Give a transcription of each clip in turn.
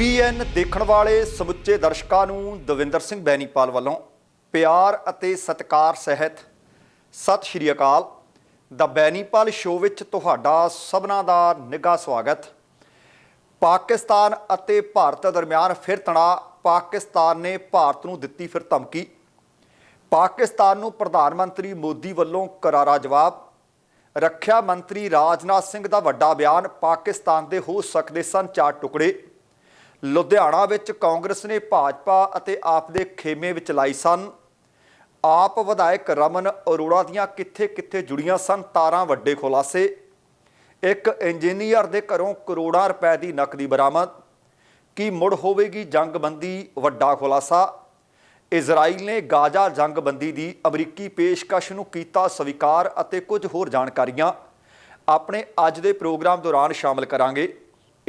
TBN ਦੇਖਣ ਵਾਲੇ ਸਮੁੱਚੇ ਦਰਸ਼ਕਾਂ ਨੂੰ ਦਵਿੰਦਰ ਸਿੰਘ ਬੈਨੀਪਾਲ ਵੱਲੋਂ ਪਿਆਰ ਅਤੇ ਸਤਿਕਾਰ ਸਹਿਤ ਸਤਿ ਸ਼੍ਰੀ ਅਕਾਲ। ਦਾ ਬੈਨੀਪਾਲ ਸ਼ੋਅ ਵਿੱਚ ਤੁਹਾਡਾ ਸਭਨਾਂ ਦਾ ਨਿੱਘਾ ਸਵਾਗਤ। ਪਾਕਿਸਤਾਨ ਅਤੇ ਭਾਰਤ ਦਰਮਿਆਨ ਫਿਰ ਤਣਾਅ, ਪਾਕਿਸਤਾਨ ਨੇ ਭਾਰਤ ਨੂੰ ਦਿੱਤੀ ਫਿਰ ਧਮਕੀ। ਪਾਕਿਸਤਾਨ ਨੂੰ ਪ੍ਰਧਾਨ ਮੰਤਰੀ ਮੋਦੀ ਵੱਲੋਂ ਕਰਾਰਾ ਜਵਾਬ। ਰੱਖਿਆ ਮੰਤਰੀ ਰਾਜਨਾਥ ਸਿੰਘ ਦਾ ਵੱਡਾ ਬਿਆਨ, ਪਾਕਿਸਤਾਨ ਦੇ ਹੋ ਸਕਦੇ ਸਨ ਚਾਰ ਟੁਕੜੇ। ਲੁਧਿਆਣਾ ਵਿੱਚ ਕਾਂਗਰਸ ਨੇ ਭਾਜਪਾ ਅਤੇ ਆਪ ਦੇ ਖੇਮੇ ਵਿੱਚ ਲਾਈ ਸਨ। ਆਪ ਵਿਧਾਇਕ ਰਮਨ ਅਰੋੜਾ ਦੀਆਂ ਕਿੱਥੇ-ਕਿੱਥੇ ਜੁੜੀਆਂ ਸਨ, ਤਾਰਾਂ ਵੱਡੇ ਖੁਲਾਸੇ। ਇੱਕ ਇੰਜੀਨੀਅਰ ਦੇ ਘਰੋਂ ਕਰੋੜਾਂ ਰੁਪਏ ਦੀ ਨਕਦੀ ਬਰਾਮਦ। ਕੀ ਮੁੜ ਹੋਵੇਗੀ ਜੰਗਬੰਦੀ? ਵੱਡਾ ਖੁਲਾਸਾ। ਇਜ਼ਰਾਈਲ ਨੇ ਗਾਜ਼ਾ ਜੰਗਬੰਦੀ ਦੀ ਅਮਰੀਕੀ ਪੇਸ਼ਕਸ਼ ਨੂੰ ਕੀਤਾ ਸਵੀਕਾਰ ਅਤੇ ਕੁਝ ਹੋਰ ਜਾਣਕਾਰੀਆਂ। ਆਪਣੇ ਅੱਜ ਦੇ ਪ੍ਰੋਗਰਾਮ ਦੌਰਾਨ ਸ਼ਾਮਲ ਕਰਾਂਗੇ।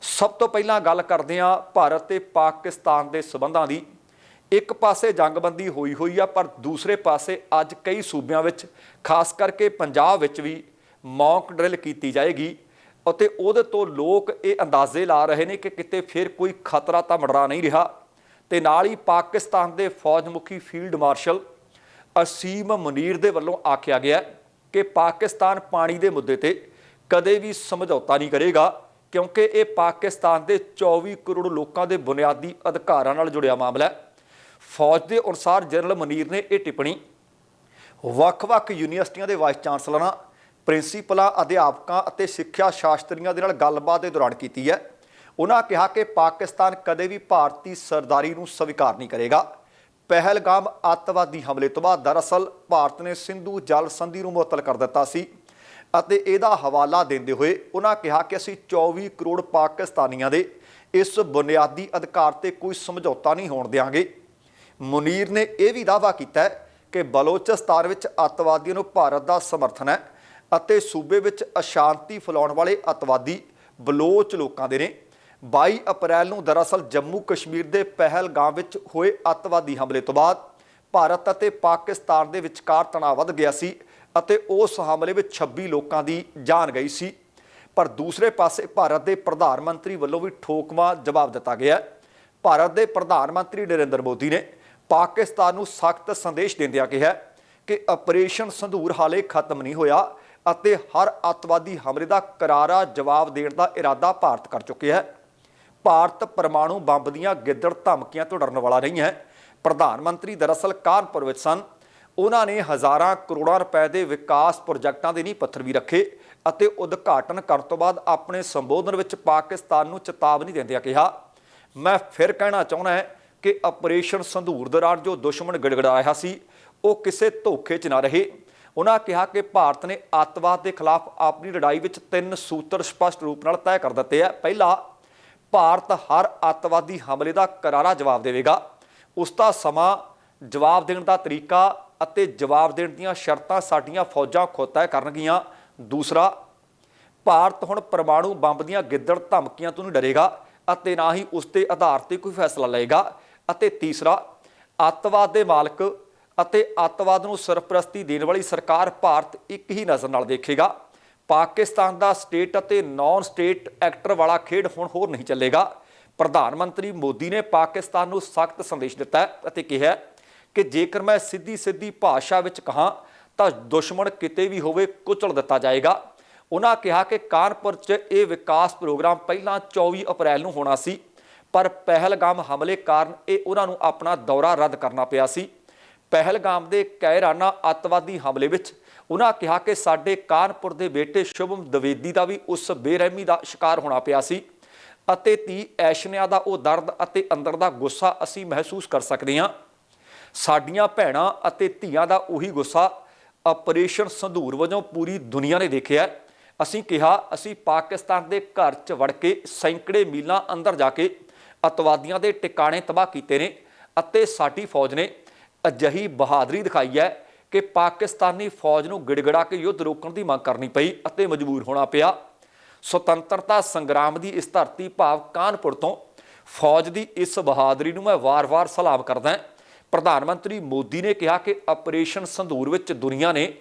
ਸਭ ਤੋਂ ਪਹਿਲਾਂ ਗੱਲ ਕਰਦੇ ਹਾਂ ਭਾਰਤ ਤੇ ਪਾਕਿਸਤਾਨ ਦੇ ਸਬੰਧਾਂ ਦੀ। ਇੱਕ ਪਾਸੇ ਜੰਗਬੰਦੀ ਹੋਈ ਹੋਈ ਆ, ਪਰ ਦੂਸਰੇ ਪਾਸੇ ਅੱਜ ਕਈ ਸੂਬਿਆਂ ਵਿੱਚ, ਖਾਸ ਕਰਕੇ ਪੰਜਾਬ ਵਿੱਚ ਵੀ ਮੌਕ ਡਰਿਲ ਕੀਤੀ ਜਾਏਗੀ ਅਤੇ ਉਹਦੇ ਤੋਂ ਲੋਕ ਇਹ ਅੰਦਾਜ਼ੇ ਲਾ ਰਹੇ ਨੇ ਕਿ ਕਿਤੇ ਫਿਰ ਕੋਈ ਖਤਰਾ ਤਾਂ ਮੰਡਰਾ ਨਹੀਂ ਰਿਹਾ। ਤੇ ਨਾਲ ਹੀ ਪਾਕਿਸਤਾਨ ਦੇ ਫੌਜ ਮੁਖੀ ਫੀਲਡ ਮਾਰਸ਼ਲ ਅਸੀਮ ਮੁਨੀਰ ਦੇ ਵੱਲੋਂ ਆਖਿਆ ਗਿਆ ਕਿ ਪਾਕਿਸਤਾਨ ਪਾਣੀ ਦੇ ਮੁੱਦੇ ਤੇ ਕਦੇ ਵੀ ਸਮਝੌਤਾ ਨਹੀਂ ਕਰੇਗਾ। ਕਿਉਂਕਿ ਇਹ ਪਾਕਿਸਤਾਨ ਦੇ 24 ਕਰੋੜ ਲੋਕਾਂ ਦੇ ਬੁਨਿਆਦੀ ਅਧਿਕਾਰਾਂ ਨਾਲ ਜੁੜਿਆ ਮਾਮਲਾ ਹੈ। ਫੌਜ ਦੇ ਅਨੁਸਾਰ ਜਨਰਲ ਮਨੀਰ ਨੇ ਇਹ ਟਿੱਪਣੀ, ਵੱਖ-ਵੱਖ ਯੂਨੀਵਰਸਿਟੀਆਂ ਦੇ ਵਾਈਸ ਚਾਂਸਲਰਾਂ, ਪ੍ਰਿੰਸੀਪਲਾਂ, ਅਧਿਆਪਕਾਂ ਅਤੇ ਸਿੱਖਿਆ ਸ਼ਾਸਤਰੀਆਂ ਦੇ ਨਾਲ ਗੱਲਬਾਤ ਦੇ ਦੌਰਾਨ ਕੀਤੀ ਹੈ। ਉਹਨਾਂ ਕਿਹਾ ਕਿ ਪਾਕਿਸਤਾਨ ਕਦੇ ਵੀ ਭਾਰਤੀ ਸਰਦਾਰੀ ਨੂੰ ਸਵੀਕਾਰ ਨਹੀਂ ਕਰੇਗਾ। ਪਹਿਲਗਾਮ ਅੱਤਵਾਦੀ ਹਮਲੇ ਤੋਂ ਬਾਅਦ ਦਰਅਸਲ ਭਾਰਤ ਨੇ ਸਿੰਧੂ ਜਲ ਸੰਧੀ ਨੂੰ ਮੁਅੱਤਲ ਕਰ ਦਿੱਤਾ ਸੀ। ਅਤੇ ਇਹਦਾ ਹਵਾਲਾ ਦਿੰਦੇ ਹੋਏ ਉਹਨਾਂ ਕਿਹਾ ਕਿ ਅਸੀਂ 24 ਕਰੋੜ ਪਾਕਿਸਤਾਨੀਆਂ ਦੇ ਇਸ ਬੁਨਿਆਦੀ ਅਧਿਕਾਰ ਤੇ ਕੋਈ ਸਮਝੌਤਾ ਨਹੀਂ ਹੋਣ ਦੇਵਾਂਗੇ ਮੁਨੀਰ ਨੇ ਇਹ ਵੀ ਦਾਅਵਾ ਕੀਤਾ ਹੈ ਕਿ ਬਲੋਚਿਸਤਾਨ ਵਿੱਚ ਅੱਤਵਾਦੀਆਂ ਨੂੰ ਭਾਰਤ ਦਾ ਸਮਰਥਨ ਹੈ ਅਤੇ ਸੂਬੇ ਵਿੱਚ ਅਸ਼ਾਂਤੀ ਫੈਲਾਉਣ ਵਾਲੇ ਅੱਤਵਾਦੀ ਬਲੋਚ ਲੋਕਾਂ ਦੇ ਨੇ। 22 ਅਪ੍ਰੈਲ ਨੂੰ ਦਰਅਸਲ ਜੰਮੂ ਕਸ਼ਮੀਰ ਦੇ ਪਹਿਲਗਾਮ ਵਿੱਚ ਹੋਏ ਅੱਤਵਾਦੀ ਹਮਲੇ ਤੋਂ ਬਾਅਦ ਭਾਰਤ ਅਤੇ ਪਾਕਿਸਤਾਨ ਦੇ ਵਿਚਕਾਰ ਤਣਾਅ ਵੱਧ ਗਿਆ ਸੀ ਅਤੇ ਉਸ ਹਮਲੇ ਵਿੱਚ 26 ਲੋਕਾਂ ਦੀ ਜਾਨ ਗਈ ਸੀ। ਪਰ ਦੂਸਰੇ ਪਾਸੇ ਭਾਰਤ ਦੇ ਪ੍ਰਧਾਨ ਮੰਤਰੀ ਵੱਲੋਂ ਵੀ ਠੋਕਵਾ ਜਵਾਬ ਦਿੱਤਾ ਗਿਆ ਭਾਰਤ ਦੇ ਪ੍ਰਧਾਨ ਮੰਤਰੀ ਨਰਿੰਦਰ ਮੋਦੀ ਨੇ ਪਾਕਿਸਤਾਨ ਨੂੰ ਸਖਤ ਸੰਦੇਸ਼ ਦਿੰਦਿਆਂ ਕਿਹਾ ਕਿ ਆਪਰੇਸ਼ਨ ਸੰਧੂਰ ਹਾਲੇ ਖਤਮ ਨਹੀਂ ਹੋਇਆ ਅਤੇ ਹਰ ਅੱਤਵਾਦੀ ਹਮਲੇ ਦਾ ਕਰਾਰਾ ਜਵਾਬ ਦੇਣ ਦਾ ਇਰਾਦਾ ਭਾਰਤ ਕਰ ਚੁੱਕਿਆ ਹੈ। ਭਾਰਤ ਪਰਮਾਣੂ ਬੰਬ ਦੀਆਂ ਗਿੱਦੜ ਧਮਕੀਆਂ ਤੋਂ ਡਰਨ ਵਾਲਾ ਨਹੀਂ ਹੈ। ਪ੍ਰਧਾਨ ਮੰਤਰੀ ਦਰਅਸਲ ਕਾਨਪੁਰ ਵਿੱਚ ਸਨ। ਉਹਨਾਂ ਨੇ ਹਜ਼ਾਰਾਂ ਕਰੋੜਾਂ ਰੁਪਏ ਦੇ ਵਿਕਾਸ ਪ੍ਰੋਜੈਕਟਾਂ ਦੇ ਨੀਂਹ ਪੱਥਰ ਵੀ ਰੱਖੇ ਅਤੇ ਉਦਘਾਟਨ ਕਰਨ ਤੋਂ ਬਾਅਦ ਆਪਣੇ ਸੰਬੋਧਨ ਵਿੱਚ ਪਾਕਿਸਤਾਨ ਨੂੰ ਚੇਤਾਵਨੀ ਦਿੰਦਿਆਂ ਕਿਹਾ। ਮੈਂ ਫਿਰ ਕਹਿਣਾ ਚਾਹੁੰਦਾ ਹਾਂ ਕਿ ਆਪਰੇਸ਼ਨ ਸੰਧੂਰ ਦੌਰਾਨ ਜੋ ਦੁਸ਼ਮਣ ਗੜਗੜਾ ਰਿਹਾ ਸੀ, ਉਹ ਕਿਸੇ ਧੋਖੇ 'ਚ ਨਾ ਰਹੇ। ਉਹਨਾਂ ਕਿਹਾ ਕਿ ਭਾਰਤ ਨੇ ਅੱਤਵਾਦ ਦੇ ਖਿਲਾਫ ਆਪਣੀ ਲੜਾਈ ਵਿੱਚ ਤਿੰਨ ਸੂਤਰ ਸਪਸ਼ਟ ਰੂਪ ਨਾਲ ਤੈਅ ਕਰ ਦਿੱਤੇ ਆ। ਪਹਿਲਾ, ਭਾਰਤ ਹਰ ਅੱਤਵਾਦੀ ਹਮਲੇ ਦਾ ਕਰਾਰਾ ਜਵਾਬ ਦੇਵੇਗਾ। ਉਸ ਦਾ ਸਮਾਂ ਜਵਾਬ ਦੇਣ ਦਾ ਤਰੀਕਾ ਅਤੇ ਜਵਾਬ ਦੇਣ ਦੀਆਂ ਸ਼ਰਤਾਂ ਸਾਡੀਆਂ ਫੌਜਾਂ ਖੁਦ ਤੈਅ ਕਰਨਗੀਆਂ। ਦੂਸਰਾ, ਭਾਰਤ ਹੁਣ ਪਰਮਾਣੂ ਬੰਬ ਦੀਆਂ ਗਿੱਦੜ ਧਮਕੀਆਂ ਤੋਂ ਨਹੀਂ ਡਰੇਗਾ ਅਤੇ ਨਾ ਹੀ ਉਸ ਦੇ ਆਧਾਰ ਤੇ ਕੋਈ ਫੈਸਲਾ ਲਏਗਾ। ਅਤੇ ਤੀਸਰਾ, ਅੱਤਵਾਦ ਦੇ ਮਾਲਕ ਅਤੇ ਅੱਤਵਾਦ ਨੂੰ ਸਰਪ੍ਰਸਤੀ ਦੇਣ ਵਾਲੀ ਸਰਕਾਰ ਭਾਰਤ ਇੱਕ ਹੀ ਨਜ਼ਰ ਨਾਲ ਦੇਖੇਗਾ। ਪਾਕਿਸਤਾਨ ਦਾ ਸਟੇਟ ਅਤੇ ਨਾਨ ਸਟੇਟ ਐਕਟਰ ਵਾਲਾ ਖੇਡ ਹੁਣ ਹੋਰ ਨਹੀਂ ਚੱਲੇਗਾ। ਪ੍ਰਧਾਨ ਮੰਤਰੀ ਮੋਦੀ ਨੇ ਪਾਕਿਸਤਾਨ ਨੂੰ ਸਖਤ ਸੰਦੇਸ਼ ਦਿੱਤਾ ਅਤੇ ਕਿਹਾ ਕਿ ਜੇਕਰ ਮੈਂ ਸਿੱਧੀ ਸਿੱਧੀ ਭਾਸ਼ਾ ਵਿੱਚ ਕਹਾਂ, ਤਾਂ ਦੁਸ਼ਮਣ ਕਿਤੇ ਵੀ ਹੋਵੇ ਕੁਚਲ ਦਿੱਤਾ ਜਾਏਗਾ। ਉਹਨਾਂ ਕਿਹਾ ਕਿ ਕਾਨਪੁਰ 'ਚ ਇਹ ਵਿਕਾਸ ਪ੍ਰੋਗਰਾਮ ਪਹਿਲਾਂ 24 ਅਪ੍ਰੈਲ ਨੂੰ ਹੋਣਾ ਸੀ, ਪਰ ਪਹਿਲਗਾਮ ਹਮਲੇ ਕਾਰਨ ਇਹ ਉਹਨਾਂ ਨੂੰ ਆਪਣਾ ਦੌਰਾ ਰੱਦ ਕਰਨਾ ਪਿਆ ਸੀ। ਪਹਿਲਗਾਮ ਦੇ ਕਾਇਰਾਨਾ ਅੱਤਵਾਦੀ ਹਮਲੇ ਵਿੱਚ ਉਹਨਾਂ ਕਿਹਾ ਕਿ ਸਾਡੇ ਕਾਨਪੁਰ ਦੇ ਬੇਟੇ ਸ਼ੁਭਮ ਦਵੇਦੀ ਦਾ ਵੀ ਉਸ ਬੇਰਹਿਮੀ ਦਾ ਸ਼ਿਕਾਰ ਹੋਣਾ ਪਿਆ ਸੀ ਅਤੇ ਤੀ ਐਸ਼ਨਿਆ ਦਾ ਉਹ ਦਰਦ ਅਤੇ ਅੰਦਰ ਦਾ ਗੁੱਸਾ ਅਸੀਂ ਮਹਿਸੂਸ ਕਰ ਸਕਦੇ ਹਾਂ। ਸਾਡੀਆਂ ਭੈਣਾਂ ਅਤੇ ਧੀਆਂ ਦਾ ਉਹੀ ਗੁੱਸਾ ਆਪਰੇਸ਼ਨ ਸੰਧੂਰ ਵਜੋਂ ਪੂਰੀ ਦੁਨੀਆ ਨੇ ਦੇਖਿਆ ਅਸੀਂ ਕਿਹਾ, ਅਸੀਂ ਪਾਕਿਸਤਾਨ ਦੇ ਘਰ 'ਚ ਵੜ ਕੇ ਸੈਂਕੜੇ ਮੀਲਾਂ ਅੰਦਰ ਜਾ ਕੇ ਅਤਵਾਦੀਆਂ ਦੇ ਟਿਕਾਣੇ ਤਬਾਹ ਕੀਤੇ ਨੇ ਅਤੇ ਸਾਡੀ ਫੌਜ ਨੇ ਅਜਿਹੀ ਬਹਾਦਰੀ ਦਿਖਾਈ ਹੈ ਕਿ ਪਾਕਿਸਤਾਨੀ ਫੌਜ ਨੂੰ ਗਿੜਗੜਾ ਕੇ ਯੁੱਧ ਰੋਕਣ ਦੀ ਮੰਗ ਕਰਨੀ ਪਈ ਅਤੇ ਮਜਬੂਰ ਹੋਣਾ ਪਿਆ। ਸੁਤੰਤਰਤਾ ਸੰਗਰਾਮ ਦੀ ਇਸ ਧਰਤੀ ਭਾਵ ਕਾਨਪੁਰ ਤੋਂ ਫੌਜ ਦੀ ਇਸ ਬਹਾਦਰੀ ਨੂੰ ਮੈਂ ਵਾਰ-ਵਾਰ ਸਲਾਮ ਕਰਦਾ ਹਾਂ। ਪ੍ਰਧਾਨ ਮੰਤਰੀ ਮੋਦੀ ਨੇ ਕਿਹਾ ਕਿ ਆਪਰੇਸ਼ਨ ਸੰਧੂਰ ਵਿੱਚ ਦੁਨੀਆ ਨੇ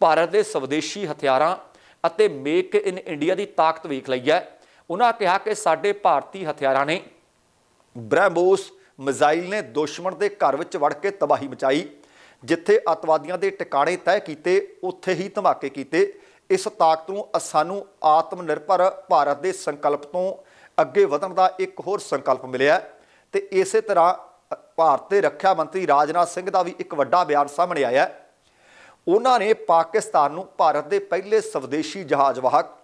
ਭਾਰਤ ਦੇ ਸਵਦੇਸ਼ੀ ਹਥਿਆਰਾਂ ਅਤੇ ਮੇਕ ਇਨ ਇੰਡੀਆ ਦੀ ਤਾਕਤ ਵੇਖ ਲਈ ਹੈ। ਉਹਨਾਂ ਕਿਹਾ ਕਿ ਸਾਡੇ ਭਾਰਤੀ ਹਥਿਆਰਾਂ ਨੇ ਬ੍ਰਹਮੋਸ ਮਿਜ਼ਾਈਲ ਨੇ ਦੁਸ਼ਮਣ ਦੇ ਘਰ ਵਿੱਚ ਵੜ ਕੇ ਤਬਾਹੀ ਮਚਾਈ, ਜਿੱਥੇ ਅਤਵਾਦੀਆਂ ਦੇ ਟਿਕਾਣੇ ਤੈਅ ਕੀਤੇ, ਉੱਥੇ ਹੀ ਧਮਾਕੇ ਕੀਤੇ। ਇਸ ਤਾਕਤ ਨੂੰ ਸਾਨੂੰ ਆਤਮ ਨਿਰਭਰ ਭਾਰਤ ਦੇ ਸੰਕਲਪ ਤੋਂ ਅੱਗੇ ਵਧਣ ਦਾ ਇੱਕ ਹੋਰ ਸੰਕਲਪ ਮਿਲਿਆ ਹੈ ਤੇ ਇਸੇ ਤਰ੍ਹਾਂ ਭਾਰਤ ਦੇ ਰੱਖਿਆ ਮੰਤਰੀ ਰਾਜਨਾਥ ਸਿੰਘ ਦਾ ਵੀ ਇੱਕ ਵੱਡਾ ਬਿਆਨ ਸਾਹਮਣੇ ਆਇਆ ਹੈ। ਉਹਨਾਂ ਨੇ ਪਾਕਿਸਤਾਨ ਨੂੰ ਭਾਰਤ ਦੇ ਪਹਿਲੇ ਸਵਦੇਸ਼ੀ ਜਹਾਜ਼ ਵਾਹਕ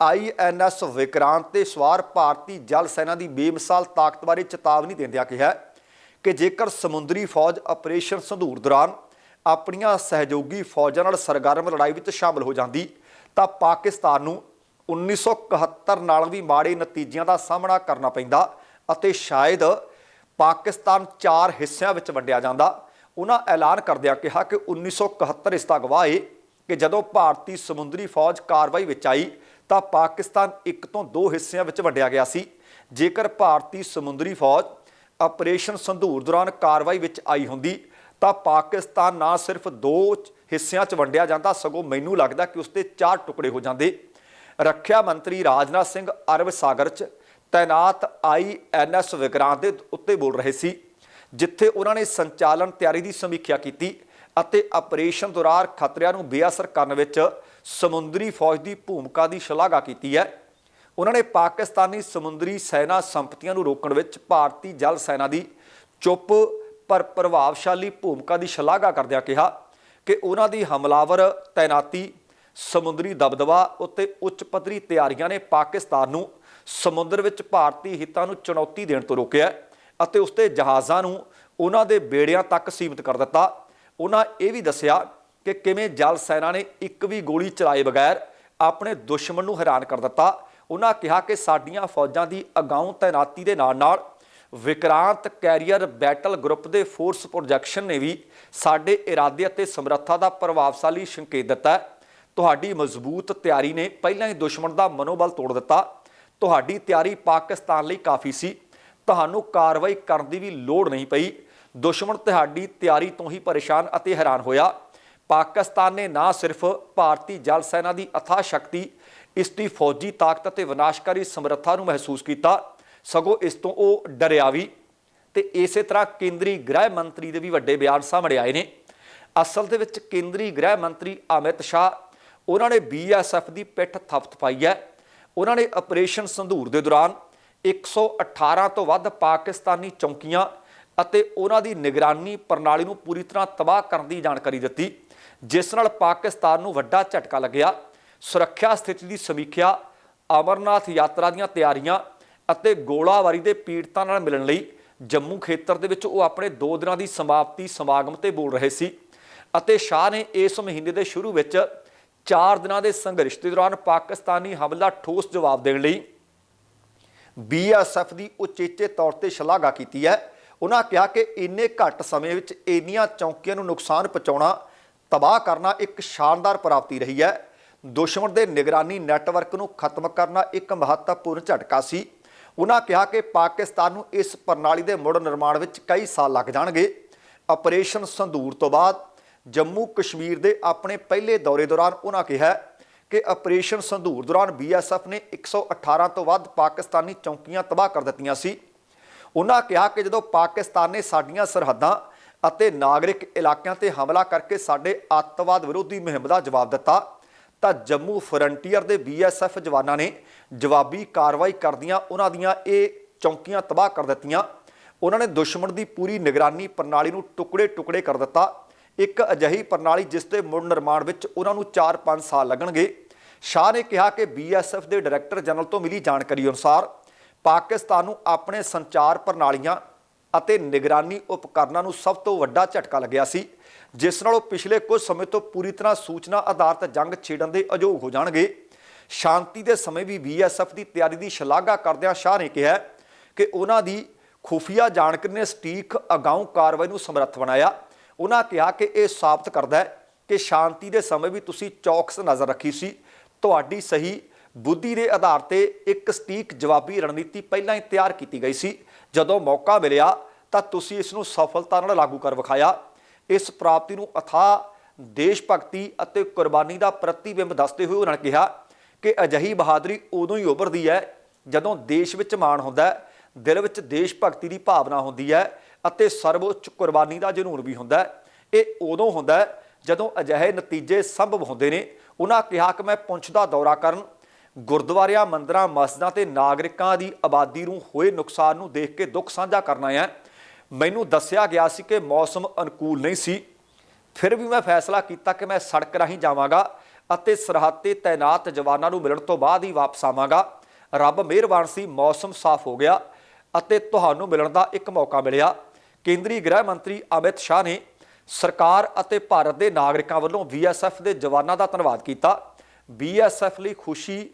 ਆਈਐਨਐਸ ਵਿਕਰਾਂਤ ਤੇ ਸਵਾਰ ਭਾਰਤੀ ਜਲ ਸੈਨਾ ਦੀ ਬੇਮਿਸਾਲ ਤਾਕਤ ਬਾਰੇ ਚੇਤਾਵਨੀ ਦਿੰਦਿਆਂ ਕਿਹਾ ਕਿ ਜੇਕਰ ਸਮੁੰਦਰੀ ਫੌਜ ਆਪਰੇਸ਼ਨ ਸੰਧੂਰ ਦੌਰਾਨ ਆਪਣੀਆਂ ਸਹਿਯੋਗੀ ਫੌਜਾਂ ਨਾਲ ਸਰਗਰਮ ਲੜਾਈ ਵਿੱਚ ਸ਼ਾਮਲ ਹੋ ਜਾਂਦੀ, ਤਾਂ ਪਾਕਿਸਤਾਨ ਨੂੰ 1971 ਨਾਲ ਵੀ ਮਾੜੇ ਨਤੀਜਿਆਂ ਦਾ ਸਾਹਮਣਾ ਕਰਨਾ ਪੈਂਦਾ ਅਤੇ ਸ਼ਾਇਦ ਪਾਕਿਸਤਾਨ ਚਾਰ ਹਿੱਸਿਆਂ ਵਿੱਚ ਵੰਡਿਆ ਜਾਂਦਾ। ਉਹਨਾਂ ਐਲਾਨ ਕਰਦਿਆਂ ਕਿਹਾ ਕਿ 1971 ਇਸ ਦਾ ਗਵਾਹ ਏ ਕਿ ਜਦੋਂ ਭਾਰਤੀ ਸਮੁੰਦਰੀ ਫੌਜ ਕਾਰਵਾਈ ਵਿੱਚ ਆਈ, ਤਾਂ ਪਾਕਿਸਤਾਨ ਇੱਕ ਤੋਂ ਦੋ ਹਿੱਸਿਆਂ ਵਿੱਚ ਵੰਡਿਆ ਗਿਆ ਸੀ। ਜੇਕਰ ਭਾਰਤੀ ਸਮੁੰਦਰੀ ਫੌਜ ਆਪਰੇਸ਼ਨ ਸੰਧੂਰ ਦੌਰਾਨ ਕਾਰਵਾਈ ਵਿੱਚ ਆਈ ਹੁੰਦੀ, ਤਾਂ ਪਾਕਿਸਤਾਨ ਨਾ ਸਿਰਫ ਦੋ ਹਿੱਸਿਆਂ 'ਚ ਵੰਡਿਆ ਜਾਂਦਾ, ਸਗੋਂ ਮੈਨੂੰ ਲੱਗਦਾ ਕਿ ਉਸਦੇ ਚਾਰ ਟੁਕੜੇ ਹੋ ਜਾਂਦੇ। ਰੱਖਿਆ ਮੰਤਰੀ ਰਾਜਨਾਥ ਸਿੰਘ ਅਰਬ ਸਾਗਰ 'ਚ ਤੈਨਾਤ ਆਈਐਨਐਸ ਵਿਕਰਾਂਤ ਦੇ ਉੱਤੇ ਬੋਲ ਰਹੇ ਸੀ, ਜਿੱਥੇ ਉਹਨਾਂ ਨੇ ਸੰਚਾਲਨ ਤਿਆਰੀ ਦੀ ਸਮੀਖਿਆ ਕੀਤੀ ਅਤੇ ਆਪਰੇਸ਼ਨ ਦੌਰਾਨ ਖਤਰਿਆਂ ਨੂੰ ਬੇਅਸਰ ਕਰਨ ਵਿੱਚ ਸਮੁੰਦਰੀ ਫੌਜ ਦੀ ਭੂਮਿਕਾ ਦੀ ਸ਼ਲਾਘਾ ਕੀਤੀ ਹੈ। ਉਹਨਾਂ ਨੇ ਪਾਕਿਸਤਾਨੀ ਸਮੁੰਦਰੀ ਸੈਨਾ ਸੰਪਤੀਆਂ ਨੂੰ ਰੋਕਣ ਵਿੱਚ ਭਾਰਤੀ ਜਲ ਸੈਨਾ ਦੀ ਚੁੱਪ ਪਰ ਪ੍ਰਭਾਵਸ਼ਾਲੀ ਭੂਮਿਕਾ ਦੀ ਸ਼ਲਾਘਾ ਕਰਦਿਆਂ ਕਿਹਾ ਕਿ ਉਹਨਾਂ ਦੀ ਹਮਲਾਵਰ ਤੈਨਾਤੀ, ਸਮੁੰਦਰੀ ਦਬਦਬਾ ਉੱਤੇ ਉੱਚ ਪੱਧਰੀ ਤਿਆਰੀਆਂ ਨੇ ਪਾਕਿਸਤਾਨ ਨੂੰ ਸਮੁੰਦਰ ਵਿੱਚ ਭਾਰਤੀ ਹਿੱਤਾਂ ਨੂੰ ਚੁਣੌਤੀ ਦੇਣ ਤੋਂ ਰੋਕਿਆ ਅਤੇ ਉਸਤੇ ਜਹਾਜ਼ਾਂ ਨੂੰ ਉਹਨਾਂ ਦੇ ਬੇੜਿਆਂ ਤੱਕ ਸੀਮਿਤ ਕਰ ਦਿੱਤਾ। ਉਹਨਾਂ ਇਹ ਵੀ ਦੱਸਿਆ ਕਿ ਕਿਵੇਂ ਜਲ ਸੈਨਾ ਨੇ ਇੱਕ ਵੀ ਗੋਲੀ ਚਲਾਏ ਬਗੈਰ ਆਪਣੇ ਦੁਸ਼ਮਣ ਨੂੰ ਹੈਰਾਨ ਕਰ ਦਿੱਤਾ। ਉਹਨਾਂ ਕਿਹਾ ਕਿ ਸਾਡੀਆਂ ਫੌਜਾਂ ਦੀ ਅਗਾਊਂ ਤੈਨਾਤੀ ਦੇ ਨਾਲ ਨਾਲ ਵਿਕਰਾਂਤ ਕੈਰੀਅਰ ਬੈਟਲ ਗਰੁੱਪ ਦੇ ਫੋਰਸ ਪ੍ਰੋਜੈਕਸ਼ਨ ਨੇ ਵੀ ਸਾਡੇ ਇਰਾਦੇ ਅਤੇ ਸਮਰੱਥਾ ਦਾ ਪ੍ਰਭਾਵਸ਼ਾਲੀ ਸੰਕੇਤ ਦਿੱਤਾ ਤੁਹਾਡੀ ਮਜ਼ਬੂਤ ਤਿਆਰੀ ਨੇ ਪਹਿਲਾਂ ਹੀ ਦੁਸ਼ਮਣ ਦਾ ਮਨੋਬਲ ਤੋੜ ਦਿੱਤਾ। ਤੁਹਾਡੀ ਤਿਆਰੀ ਪਾਕਿਸਤਾਨ ਲਈ ਕਾਫੀ ਸੀ। ਤੁਹਾਨੂੰ ਕਾਰਵਾਈ ਕਰਨ ਦੀ ਵੀ ਲੋੜ ਨਹੀਂ ਪਈ। ਦੁਸ਼ਮਣ ਤੁਹਾਡੀ ਤਿਆਰੀ ਤੋਂ ਹੀ ਪਰੇਸ਼ਾਨ ਅਤੇ ਹੈਰਾਨ ਹੋਇਆ। ਪਾਕਿਸਤਾਨ ਨੇ ਨਾ ਸਿਰਫ ਭਾਰਤੀ ਜਲ ਸੈਨਾ ਦੀ ਅਥਾਹ ਸ਼ਕਤੀ, ਇਸ ਦੀ ਫੌਜੀ ਤਾਕਤ ਅਤੇ ਵਿਨਾਸ਼ਕਾਰੀ ਸਮਰੱਥਾ ਨੂੰ ਮਹਿਸੂਸ ਕੀਤਾ। ਸਗੋਂ ਇਸ ਤੋਂ ਉਹ ਡਰਿਆ ਵੀ। ਤੇ ਇਸੇ ਤਰ੍ਹਾਂ ਕੇਂਦਰੀ ਗ੍ਰਹਿ ਮੰਤਰੀ ਦੇ ਵੀ ਵੱਡੇ ਬਿਆਨ ਸਾਹਮਣੇ ਆਏ ਨੇ। ਅਸਲ ਦੇ ਵਿੱਚ ਕੇਂਦਰੀ ਗ੍ਰਹਿ ਮੰਤਰੀ ਅਮਿਤ ਸ਼ਾਹ, ਉਹਨਾਂ ਨੇ ਬੀਐਸਐਫ ਦੀ ਪਿੱਠ ਥਪਥਪਾਈ ਹੈ। ਉਹਨਾਂ ਨੇ ਆਪਰੇਸ਼ਨ ਸੰਧੂਰ ਦੇ ਦੌਰਾਨ 118 ਤੋਂ ਵੱਧ ਪਾਕਿਸਤਾਨੀ ਚੌਕੀਆਂ ਅਤੇ ਉਹਨਾਂ ਦੀ ਨਿਗਰਾਨੀ ਪ੍ਰਣਾਲੀ ਨੂੰ ਪੂਰੀ ਤਰ੍ਹਾਂ ਤਬਾਹ ਕਰਨ ਦੀ ਜਾਣਕਾਰੀ ਦਿੱਤੀ, ਜਿਸ ਨਾਲ ਪਾਕਿਸਤਾਨ ਨੂੰ ਵੱਡਾ ਝਟਕਾ ਲੱਗਿਆ। ਸੁਰੱਖਿਆ ਸਥਿਤੀ ਦੀ ਸਮੀਖਿਆ, ਅਮਰਨਾਥ ਯਾਤਰਾ ਦੀਆਂ ਤਿਆਰੀਆਂ ਅਤੇ ਗੋਲਾਬਾਰੀ ਦੇ ਪੀੜਤਾਂ ਨਾਲ ਮਿਲਣ ਲਈ ਜੰਮੂ ਖੇਤਰ ਦੇ ਵਿੱਚ ਉਹ ਆਪਣੇ 2 ਦਿਨਾਂ ਦੀ ਸਮਾਪਤੀ ਸਮਾਗਮ ਤੇ ਬੋਲ ਰਹੇ ਸੀ ਅਤੇ ਸ਼ਾਹ ਨੇ ਇਸ ਮਹੀਨੇ ਦੇ ਸ਼ੁਰੂ ਵਿੱਚ 4 ਦਿਨਾਂ ਦੇ ਸੰਘਰਸ਼ ਦੇ ਦੌਰਾਨ ਪਾਕਿਸਤਾਨੀ ਹਮਲਾ ਠੋਸ ਜਵਾਬ ਦੇਣ ਲਈ ਬੀਐਸਐਫ ਦੀ ਉਚੇਚੇ ਤੌਰ ਤੇ ਸ਼ਲਾਘਾ ਕੀਤੀ ਹੈ। ਉਹਨਾਂ ਕਿਹਾ ਕਿ ਇੰਨੇ ਘੱਟ ਸਮੇਂ ਵਿੱਚ ਇੰਨੀਆਂ ਚੌਕੀਆਂ ਨੂੰ ਨੁਕਸਾਨ ਪਹੁੰਚਾਉਣਾ, ਤਬਾਹ ਕਰਨਾ ਇੱਕ ਸ਼ਾਨਦਾਰ ਪ੍ਰਾਪਤੀ ਰਹੀ ਹੈ। ਦੁਸ਼ਮਣ ਦੇ ਨਿਗਰਾਨੀ ਨੈਟਵਰਕ ਨੂੰ ਖਤਮ ਕਰਨਾ ਇੱਕ ਮਹੱਤਵਪੂਰਨ ਝਟਕਾ ਸੀ। ਉਹਨਾਂ ਕਿਹਾ ਕਿ ਪਾਕਿਸਤਾਨ ਨੂੰ ਇਸ ਪ੍ਰਣਾਲੀ ਦੇ ਮੁੜ ਨਿਰਮਾਣ ਵਿੱਚ ਕਈ ਸਾਲ ਲੱਗ ਜਾਣਗੇ। ਆਪਰੇਸ਼ਨ ਸੰਧੂਰ ਤੋਂ ਬਾਅਦ ਜੰਮੂ ਕਸ਼ਮੀਰ ਦੇ ਆਪਣੇ ਪਹਿਲੇ ਦੌਰੇ ਦੌਰਾਨ ਉਹਨਾਂ ਕਿਹਾ ਕਿ ਆਪਰੇਸ਼ਨ ਸੰਧੂਰ ਦੌਰਾਨ ਬੀਐਸਐਫ ਨੇ 118 ਤੋਂ ਵੱਧ ਪਾਕਿਸਤਾਨੀ ਚੌਕੀਆਂ ਤਬਾਹ ਕਰ ਦਿੱਤੀਆਂ ਸੀ। ਉਹਨਾਂ ਕਿਹਾ ਕਿ ਜਦੋਂ ਪਾਕਿਸਤਾਨ ਨੇ ਸਾਡੀਆਂ ਸਰਹੱਦਾਂ ਅਤੇ ਨਾਗਰਿਕ ਇਲਾਕਿਆਂ ਤੇ ਹਮਲਾ ਕਰਕੇ ਸਾਡੇ ਅੱਤਵਾਦ ਵਿਰੋਧੀ ਮੁਹਿੰਮ ਦਾ ਜਵਾਬ ਦਿੱਤਾ, ਤਾਂ ਜੰਮੂ ਫਰੰਟੀਅਰ ਦੇ ਬੀਐਸਐਫ ਜਵਾਨਾਂ ਨੇ ਜਵਾਬੀ ਕਾਰਵਾਈ ਕਰਦਿਆਂ ਉਹਨਾਂ ਦੀਆਂ ਇਹ ਚੌਕੀਆਂ ਤਬਾਹ ਕਰ ਦਿੱਤੀਆਂ। ਉਹਨਾਂ ਨੇ ਦੁਸ਼ਮਣ ਦੀ ਪੂਰੀ ਨਿਗਰਾਨੀ ਪ੍ਰਣਾਲੀ ਨੂੰ ਟੁਕੜੇ-ਟੁਕੜੇ ਕਰ ਦਿੱਤਾ ਇੱਕ ਅਜਿਹੀ ਪ੍ਰਣਾਲੀ ਜਿਸ ਦੇ ਮੁੜ ਨਿਰਮਾਣ ਵਿੱਚ ਉਹਨਾਂ ਨੂੰ 4-5 ਸਾਲ ਲੱਗਣਗੇ। ਸ਼ਾਹ ਨੇ ਕਿਹਾ ਕਿ ਬੀਐਸਐਫ ਦੇ ਡਾਇਰੈਕਟਰ ਜਨਰਲ ਤੋਂ ਮਿਲੀ ਜਾਣਕਾਰੀ ਅਨੁਸਾਰ ਪਾਕਿਸਤਾਨ ਨੂੰ ਆਪਣੇ ਸੰਚਾਰ ਪ੍ਰਣਾਲੀਆਂ ਅਤੇ ਨਿਗਰਾਨੀ ਉਪਕਰਨਾਂ ਨੂੰ ਸਭ ਤੋਂ ਵੱਡਾ ਝਟਕਾ ਲੱਗਿਆ ਸੀ, ਜਿਸ ਨਾਲ ਉਹ ਪਿਛਲੇ ਕੁਝ ਸਮੇਂ ਤੋਂ ਪੂਰੀ ਤਰ੍ਹਾਂ ਸੂਚਨਾ ਆਧਾਰਿਤ ਜੰਗ ਛੇੜਨ ਦੇ ਅਯੋਗ ਹੋ ਜਾਣਗੇ। ਸ਼ਾਂਤੀ ਦੇ ਸਮੇਂ ਵੀ ਬੀਐਸਐਫ ਦੀ ਤਿਆਰੀ ਦੀ ਸ਼ਲਾਘਾ ਕਰਦਿਆਂ ਸ਼ਾਹ ਨੇ ਕਿਹਾ ਕਿ ਉਹਨਾਂ ਦੀ ਖੁਫੀਆ ਜਾਣਕਾਰੀ ਨੇ ਸਟੀਕ ਅਗਾਊਂ ਕਾਰਵਾਈ ਨੂੰ ਸਮਰੱਥ ਬਣਾਇਆ। ਉਹਨਾਂ ਕਿਹਾ ਕਿ ਇਹ ਸਾਬਤ ਕਰਦਾ ਹੈ ਕਿ ਸ਼ਾਂਤੀ ਦੇ ਸਮੇਂ ਵੀ ਤੁਸੀਂ ਚੌਕਸ ਨਜ਼ਰ ਰੱਖੀ ਸੀ। ਤੁਹਾਡੀ ਸਹੀ ਬੁੱਧੀ ਦੇ ਆਧਾਰ ਤੇ ਇੱਕ ਸਟੀਕ ਜਵਾਬੀ ਰਣਨੀਤੀ ਪਹਿਲਾਂ ਹੀ ਤਿਆਰ ਕੀਤੀ ਗਈ ਸੀ। ਜਦੋਂ ਮੌਕਾ ਮਿਲਿਆ ਤਾਂ ਤੁਸੀਂ ਇਸ ਨੂੰ ਸਫਲਤਾ ਨਾਲ ਲਾਗੂ ਕਰ ਵਿਖਾਇਆ। ਇਸ ਪ੍ਰਾਪਤੀ ਨੂੰ ਅਥਾਹ ਦੇਸ਼ ਭਗਤੀ ਅਤੇ ਕੁਰਬਾਨੀ ਦਾ ਪ੍ਰਤੀਬਿੰਬ ਦੱਸਦੇ ਹੋਏ ਉਹਨਾਂ ਨੇ ਕਿਹਾ ਕਿ ਅਜਿਹੀ ਬਹਾਦਰੀ ਉਦੋਂ ਹੀ ਉਭਰਦੀ ਹੈ ਜਦੋਂ ਦੇਸ਼ ਵਿੱਚ ਮਾਣ ਹੁੰਦਾ ਹੈ, ਦਿਲ ਵਿੱਚ ਦੇਸ਼ ਭਗਤੀ ਦੀ ਭਾਵਨਾ ਹੁੰਦੀ ਹੈ ਅਤੇ ਸਰਵਉੱਚ ਕੁਰਬਾਨੀ ਦਾ ਜਨੂਨ ਵੀ ਹੁੰਦਾ ਹੈ। ਇਹ ਉਦੋਂ ਹੁੰਦਾ ਹੈ ਜਦੋਂ ਅਜਿਹੇ ਨਤੀਜੇ ਸੰਭਵ ਹੁੰਦੇ ਨੇ। ਉਹਨਾਂ ਕਿਹਾ ਕਿ ਮੈਂ ਪੁੰਛ ਦਾ ਦੌਰਾ ਕਰਨ, ਗੁਰਦੁਆਰਿਆਂ, ਮੰਦਰਾਂ, ਮਸਜਿਦਾਂ ਤੇ ਨਾਗਰਿਕਾਂ ਦੀ ਆਬਾਦੀ ਨੂੰ ਹੋਏ ਨੁਕਸਾਨ ਨੂੰ ਦੇਖ ਕੇ ਦੁੱਖ ਸਾਂਝਾ ਕਰਨਾ ਹੈ ਮੈਨੂੰ ਦੱਸਿਆ ਗਿਆ ਸੀ ਕਿ ਮੌਸਮ ਅਨੁਕੂਲ ਨਹੀਂ ਸੀ। ਫਿਰ ਵੀ ਮੈਂ ਫੈਸਲਾ ਕੀਤਾ ਕਿ ਮੈਂ ਸੜਕ ਰਾਹੀਂ ਜਾਵਾਂਗਾ ਅਤੇ ਸਰਹੱਦ ਤੇ ਤਾਇਨਾਤ ਜਵਾਨਾਂ ਨੂੰ ਮਿਲਣ ਤੋਂ ਬਾਅਦ ਹੀ ਵਾਪਸ ਆਵਾਂਗਾ। ਰੱਬ ਮਿਹਰਬਾਨ ਸੀ, ਮੌਸਮ ਸਾਫ਼ ਹੋ ਗਿਆ ਅਤੇ ਤੁਹਾਨੂੰ ਮਿਲਣ ਦਾ ਇੱਕ ਮੌਕਾ ਮਿਲਿਆ। ਕੇਂਦਰੀ ਗ੍ਰਹਿ ਮੰਤਰੀ ਅਮਿਤ ਸ਼ਾਹ ਨੇ ਸਰਕਾਰ ਅਤੇ ਭਾਰਤ ਦੇ ਨਾਗਰਿਕਾਂ ਵੱਲੋਂ ਬੀਐਸਐਫ ਦੇ ਜਵਾਨਾਂ ਦਾ ਧੰਨਵਾਦ ਕੀਤਾ। ਬੀਐਸਐਫ ਲਈ ਖੁਸ਼ੀ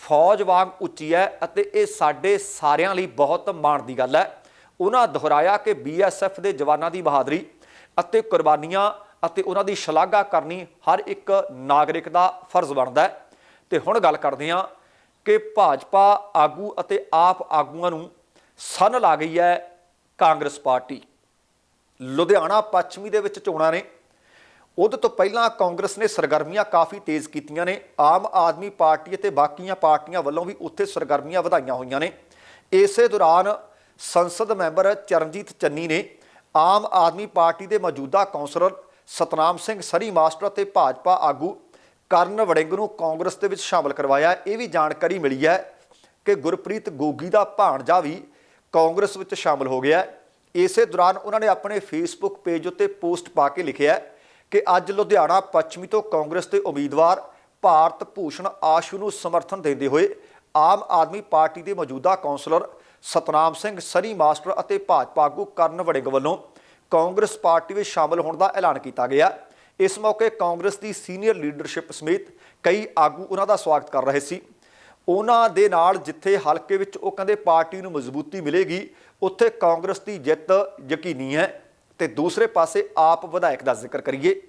ਫੌਜ ਵਾਂਗ ਉੱਚੀ ਹੈ ਅਤੇ ਇਹ ਸਾਡੇ ਸਾਰਿਆਂ ਲਈ ਬਹੁਤ ਮਾਣ ਦੀ ਗੱਲ ਹੈ। ਉਹਨਾਂ ਦੁਹਰਾਇਆ ਕਿ ਬੀਐਸਐਫ ਦੇ ਜਵਾਨਾਂ ਦੀ ਬਹਾਦਰੀ ਅਤੇ ਕੁਰਬਾਨੀਆਂ ਅਤੇ ਉਹਨਾਂ ਦੀ ਸ਼ਲਾਘਾ ਕਰਨੀ ਹਰ ਇੱਕ ਨਾਗਰਿਕ ਦਾ ਫਰਜ਼ ਬਣਦਾ ਹੈ। ਤੇ ਹੁਣ ਗੱਲ ਕਰਦੇ ਹਾਂ ਕਿ ਭਾਜਪਾ ਆਗੂ ਅਤੇ ਆਪ ਆਗੂਆਂ ਨੂੰ ਸਨ ਲਾ ਗਈ ਹੈ ਕਾਂਗਰਸ ਪਾਰਟੀ। ਲੁਧਿਆਣਾ ਪੱਛਮੀ ਦੇ ਵਿੱਚ ਚੋਣਾਂ ਨੇ। ਉਹਦੇ ਤੋਂ ਪਹਿਲਾਂ ਕਾਂਗਰਸ ਨੇ ਸਰਗਰਮੀਆਂ ਕਾਫੀ ਤੇਜ਼ ਕੀਤੀਆਂ ਨੇ। ਆਮ ਆਦਮੀ ਪਾਰਟੀ ਅਤੇ ਬਾਕੀਆਂ ਪਾਰਟੀਆਂ ਵੱਲੋਂ ਵੀ ਉੱਥੇ ਸਰਗਰਮੀਆਂ ਵਧਾਈਆਂ ਹੋਈਆਂ ਨੇ। ਇਸੇ ਦੌਰਾਨ ਸੰਸਦ ਮੈਂਬਰ ਚਰਨਜੀਤ ਚੰਨੀ ਨੇ ਆਮ ਆਦਮੀ ਪਾਰਟੀ ਦੇ ਮੌਜੂਦਾ ਕੌਂਸਲਰ ਸਤਨਾਮ ਸਿੰਘ ਸਰੀ ਮਾਸਟਰ ਅਤੇ ਭਾਜਪਾ ਆਗੂ ਕਰਨ ਵੜਿੰਗ ਨੂੰ ਕਾਂਗਰਸ ਦੇ ਵਿੱਚ ਸ਼ਾਮਲ ਕਰਵਾਇਆ। ਇਹ ਵੀ ਜਾਣਕਾਰੀ ਮਿਲੀ ਹੈ ਕਿ ਗੁਰਪ੍ਰੀਤ ਗੋਗੀ ਦਾ ਭਾਣਜਾ ਵੀ ਕਾਂਗਰਸ ਵਿੱਚ ਸ਼ਾਮਲ ਹੋ ਗਿਆ ਹੈ। ਇਸੇ ਦੌਰਾਨ ਉਹਨਾਂ ਨੇ ਆਪਣੇ ਫੇਸਬੁੱਕ ਪੇਜ ਉੱਤੇ ਪੋਸਟ ਪਾ ਕੇ ਲਿਖਿਆ ਕਿ ਅੱਜ ਲੁਧਿਆਣਾ ਪੱਛਮੀ ਤੋਂ ਕਾਂਗਰਸ ਦੇ ਉਮੀਦਵਾਰ ਭਾਰਤ ਭੂਸ਼ਣ ਆਸ਼ੂ ਨੂੰ ਸਮਰਥਨ ਦਿੰਦੇ ਹੋਏ ਆਮ ਆਦਮੀ ਪਾਰਟੀ ਦੇ ਮੌਜੂਦਾ ਕੌਂਸਲਰ ਸਤਨਾਮ ਸਿੰਘ ਸਰੀ ਮਾਸਟਰ ਅਤੇ ਭਾਜਪਾ ਆਗੂ ਕਰਨ ਵੜਿੰਗ ਵੱਲੋਂ ਕਾਂਗਰਸ ਪਾਰਟੀ ਵਿੱਚ ਸ਼ਾਮਲ ਹੋਣ ਦਾ ਐਲਾਨ ਕੀਤਾ ਗਿਆ। ਇਸ ਮੌਕੇ ਕਾਂਗਰਸ ਦੀ ਸੀਨੀਅਰ ਲੀਡਰਸ਼ਿਪ ਸਮੇਤ ਕਈ ਆਗੂ ਉਹਨਾਂ ਦਾ ਸਵਾਗਤ ਕਰ ਰਹੇ ਸੀ। ਉਹਨਾਂ ਦੇ ਨਾਲ ਜਿੱਥੇ ਹਲਕੇ ਵਿੱਚ ਉਹ ਕਹਿੰਦੇ ਪਾਰਟੀ ਨੂੰ ਮਜ਼ਬੂਤੀ ਮਿਲੇਗੀ, ਉੱਥੇ ਕਾਂਗਰਸ ਦੀ ਜਿੱਤ ਯਕੀਨੀ ਹੈ। ਤੇ ਦੂਸਰੇ ਪਾਸੇ ਆਪ ਵਿਧਾਇਕ ਦਾ ਜ਼ਿਕਰ ਕਰੀਏ।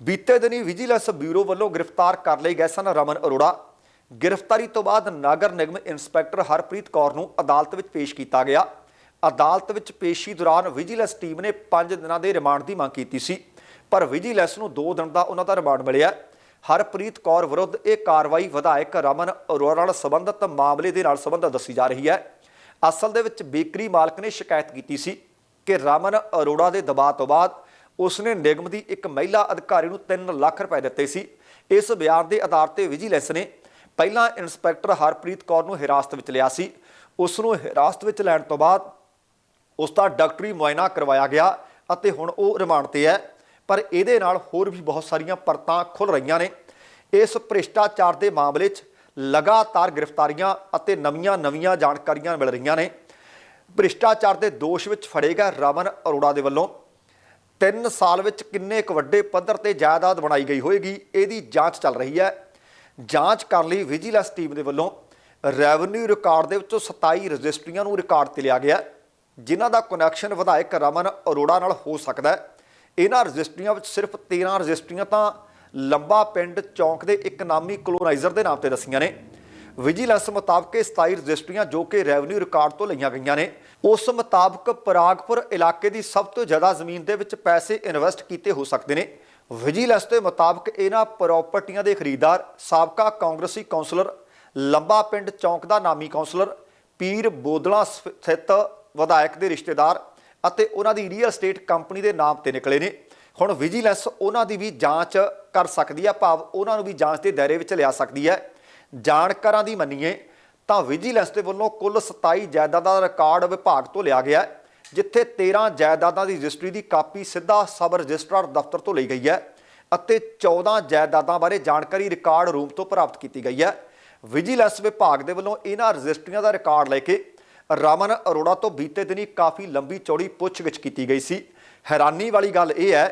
ਬੀਤੇ ਦਿਨੀ ਵਿਜੀਲੈਂਸ ਬਿਊਰੋ ਵੱਲੋਂ ਗ੍ਰਿਫਤਾਰ ਕਰ ਲਈ ਗਏ ਸਨ ਰਮਨ ਅਰੋੜਾ। ਗ੍ਰਿਫਤਾਰੀ ਤੋਂ ਬਾਅਦ ਨਗਰ ਨਿਗਮ ਇੰਸਪੈਕਟਰ ਹਰਪ੍ਰੀਤ ਕੌਰ ਨੂੰ ਅਦਾਲਤ ਵਿੱਚ ਪੇਸ਼ ਕੀਤਾ ਗਿਆ। ਅਦਾਲਤ ਵਿੱਚ ਪੇਸ਼ੀ ਦੌਰਾਨ ਵਿਜੀਲੈਂਸ ਟੀਮ ਨੇ 5 ਦਿਨਾਂ ਦੇ ਰਿਮਾਂਡ ਦੀ ਮੰਗ ਕੀਤੀ ਸੀ, ਪਰ ਵਿਜੀਲੈਂਸ ਨੂੰ 2 ਦਿਨ ਦਾ ਉਹਨਾਂ ਦਾ ਰਿਮਾਂਡ ਮਿਲਿਆ। ਹਰਪ੍ਰੀਤ ਕੌਰ ਵਿਰੁੱਧ ਇਹ ਕਾਰਵਾਈ ਵਿਧਾਇਕ ਰਮਨ ਅਰੋੜਾ ਨਾਲ ਸੰਬੰਧਿਤ ਮਾਮਲੇ ਦੇ ਨਾਲ ਸੰਬੰਧਿਤ ਦੱਸੀ ਜਾ ਰਹੀ ਹੈ। ਅਸਲ ਦੇ ਵਿੱਚ ਬੇਕਰੀ ਮਾਲਕ ਨੇ ਸ਼ਿਕਾਇਤ ਕੀਤੀ ਸੀ ਕਿ ਰਮਨ ਅਰੋੜਾ ਦੇ ਦਬਾਅ ਤੋਂ ਬਾਅਦ ਉਸਨੇ ਨਿਗਮ ਦੀ ਇੱਕ ਮਹਿਲਾ ਅਧਿਕਾਰੀ ਨੂੰ 3 ਲੱਖ ਰੁਪਏ ਦਿੱਤੇ ਸੀ। ਇਸ ਬਿਆਨ ਦੇ ਆਧਾਰ ਤੇ ਵਿਜੀਲੈਂਸ ਨੇ ਪਹਿਲਾਂ ਇੰਸਪੈਕਟਰ ਹਰਪ੍ਰੀਤ ਕੌਰ ਨੂੰ ਹਿਰਾਸਤ ਵਿੱਚ ਲਿਆ ਸੀ। ਉਸ ਨੂੰ ਹਿਰਾਸਤ ਵਿੱਚ ਲੈਣ ਤੋਂ ਬਾਅਦ ਉਸ ਦਾ ਡਾਕਟਰੀ ਮੁਆਇਨਾ ਕਰਵਾਇਆ ਗਿਆ ਅਤੇ ਹੁਣ ਉਹ ਰਿਮਾਂਡ ਤੇ ਹੈ। ਪਰ ਇਹਦੇ ਨਾਲ ਹੋਰ ਵੀ ਬਹੁਤ ਸਾਰੀਆਂ ਪਰਤਾਂ ਖੁੱਲ ਰਹੀਆਂ ਨੇ। ਇਸ ਭ੍ਰਿਸ਼ਟਾਚਾਰ ਦੇ ਮਾਮਲੇ 'ਚ ਲਗਾਤਾਰ ਗ੍ਰਿਫਤਾਰੀਆਂ ਅਤੇ ਨਵੀਆਂ-ਨਵੀਆਂ ਜਾਣਕਾਰੀਆਂ ਮਿਲ ਰਹੀਆਂ ਨੇ। ਭ੍ਰਿਸ਼ਟਾਚਾਰ ਦੇ ਦੋਸ਼ ਵਿੱਚ ਫੜੇ ਗਏ ਰਮਨ ਅਰੋੜਾ ਦੇ ਵੱਲੋਂ। 3 ਸਾਲ ਵਿੱਚ ਕਿੰਨੇ ਕੁ ਵੱਡੇ ਪੱਧਰ ਤੇ ਜਾਇਦਾਦ ਬਣਾਈ ਗਈ ਹੋਏਗੀ, ਇਹਦੀ ਜਾਂਚ ਚੱਲ ਰਹੀ ਹੈ। ਜਾਂਚ ਕਰਨ ਲਈ ਵਿਜੀਲੈਂਸ ਟੀਮ ਦੇ ਵੱਲੋਂ ਰੈਵਨਿਊ ਰਿਕਾਰਡ ਦੇ ਵਿੱਚੋਂ 27 ਰਜਿਸਟਰੀਆਂ ਨੂੰ ਰਿਕਾਰਡ ਤੇ ਲਿਆ ਗਿਆ। ਜਿਨ੍ਹਾਂ ਦਾ ਕਨੈਕਸ਼ਨ ਵਿਧਾਇਕ ਰਮਨ ਅਰੋੜਾ ਨਾਲ ਹੋ ਸਕਦਾ ਹੈ। ਇਹਨਾਂ ਰਜਿਸਟਰੀਆਂ ਵਿੱਚ ਸਿਰਫ 13 ਰਜਿਸਟਰੀਆਂ ਤਾਂ ਲੰਬਾ ਪਿੰਡ ਚੌਂਕ ਦੇ ਇੱਕ ਨਾਮੀ ਕਲੋਨਾਈਜ਼ਰ ਦੇ ਨਾਮ ਤੇ ਦੱਸੀਆਂ ਨੇ। ਵਿਜੀਲੈਂਸ ਮੁਤਾਬਕ ਇਹ 27 ਰਜਿਸਟਰੀਆਂ ਜੋ ਕਿ ਰੈਵਨਿਊ ਰਿਕਾਰਡ ਤੋਂ ਲਈਆਂ ਗਈਆਂ ਨੇ। ਉਸ ਮੁਤਾਬਕ ਪਰਾਗਪੁਰ ਇਲਾਕੇ ਦੀ ਸਭ ਤੋਂ ਜ਼ਿਆਦਾ ਜ਼ਮੀਨ ਦੇ ਵਿੱਚ ਪੈਸੇ ਇਨਵੈਸਟ ਕੀਤੇ ਹੋ ਸਕਦੇ ਨੇ। ਵਿਜੀਲੈਂਸ ਦੇ ਮੁਤਾਬਕ ਇਹਨਾਂ ਪ੍ਰਾਪਰਟੀਆਂ ਦੇ ਖਰੀਦਦਾਰ ਸਾਬਕਾ ਕਾਂਗਰਸੀ ਕੌਂਸਲਰ, ਲੰਬਾ ਪਿੰਡ ਚੌਂਕ ਦਾ ਨਾਮੀ ਕੌਂਸਲਰ, ਪੀਰ ਬੋਦਲਾ ਸਥਿਤ ਵਿਧਾਇਕ ਦੇ ਰਿਸ਼ਤੇਦਾਰ ਅਤੇ ਉਹਨਾਂ ਦੀ ਰੀਅਲ ਸਟੇਟ ਕੰਪਨੀ ਦੇ ਨਾਮ ਤੇ ਨਿਕਲੇ ਨੇ। ਹੁਣ ਵਿਜੀਲੈਂਸ ਉਹਨਾਂ ਦੀ ਵੀ ਜਾਂਚ ਕਰ ਸਕਦੀ ਹੈ ਭਾਵ ਉਹਨਾਂ ਨੂੰ ਵੀ ਜਾਂਚ ਦੇ ਦਾਇਰੇ ਵਿੱਚ ਲਿਆ ਸਕਦੀ ਹੈ ਜਾਣਕਾਰਾਂ ਦੀ ਮੰਨੀਏ ਤਾਂ ਵਿਜੀਲੈਂਸ ਦੇ ਵੱਲੋਂ ਕੁੱਲ 27 ਜਾਇਦਾਦਾਂ ਦਾ ਰਿਕਾਰਡ ਵਿਭਾਗ ਤੋਂ ਲਿਆ ਗਿਆ ਹੈ, ਜਿੱਥੇ 13 ਜਾਇਦਾਦਾਂ ਦੀ ਰਜਿਸਟਰੀ ਦੀ ਕਾਪੀ ਸਿੱਧਾ ਸਬ ਰਜਿਸਟਰਾਰ ਦਫ਼ਤਰ ਤੋਂ ਲਈ ਗਈ ਹੈ ਅਤੇ 14 ਜਾਇਦਾਦਾਂ ਬਾਰੇ ਜਾਣਕਾਰੀ ਰਿਕਾਰਡ ਰੂਮ ਤੋਂ ਪ੍ਰਾਪਤ ਕੀਤੀ ਗਈ ਹੈ। ਵਿਜੀਲੈਂਸ ਵਿਭਾਗ ਦੇ ਵੱਲੋਂ ਇਹਨਾਂ ਰਜਿਸਟਰੀਆਂ ਦਾ ਰਿਕਾਰਡ ਲੈ ਕੇ ਰਾਮਨ ਅਰੋੜਾ ਤੋਂ ਬੀਤੇ ਦਿਨੀ ਕਾਫੀ ਲੰਬੀ ਚੌੜੀ ਪੁੱਛਗਿੱਛ ਕੀਤੀ ਗਈ ਸੀ। ਹੈਰਾਨੀ ਵਾਲੀ ਗੱਲ ਇਹ ਹੈ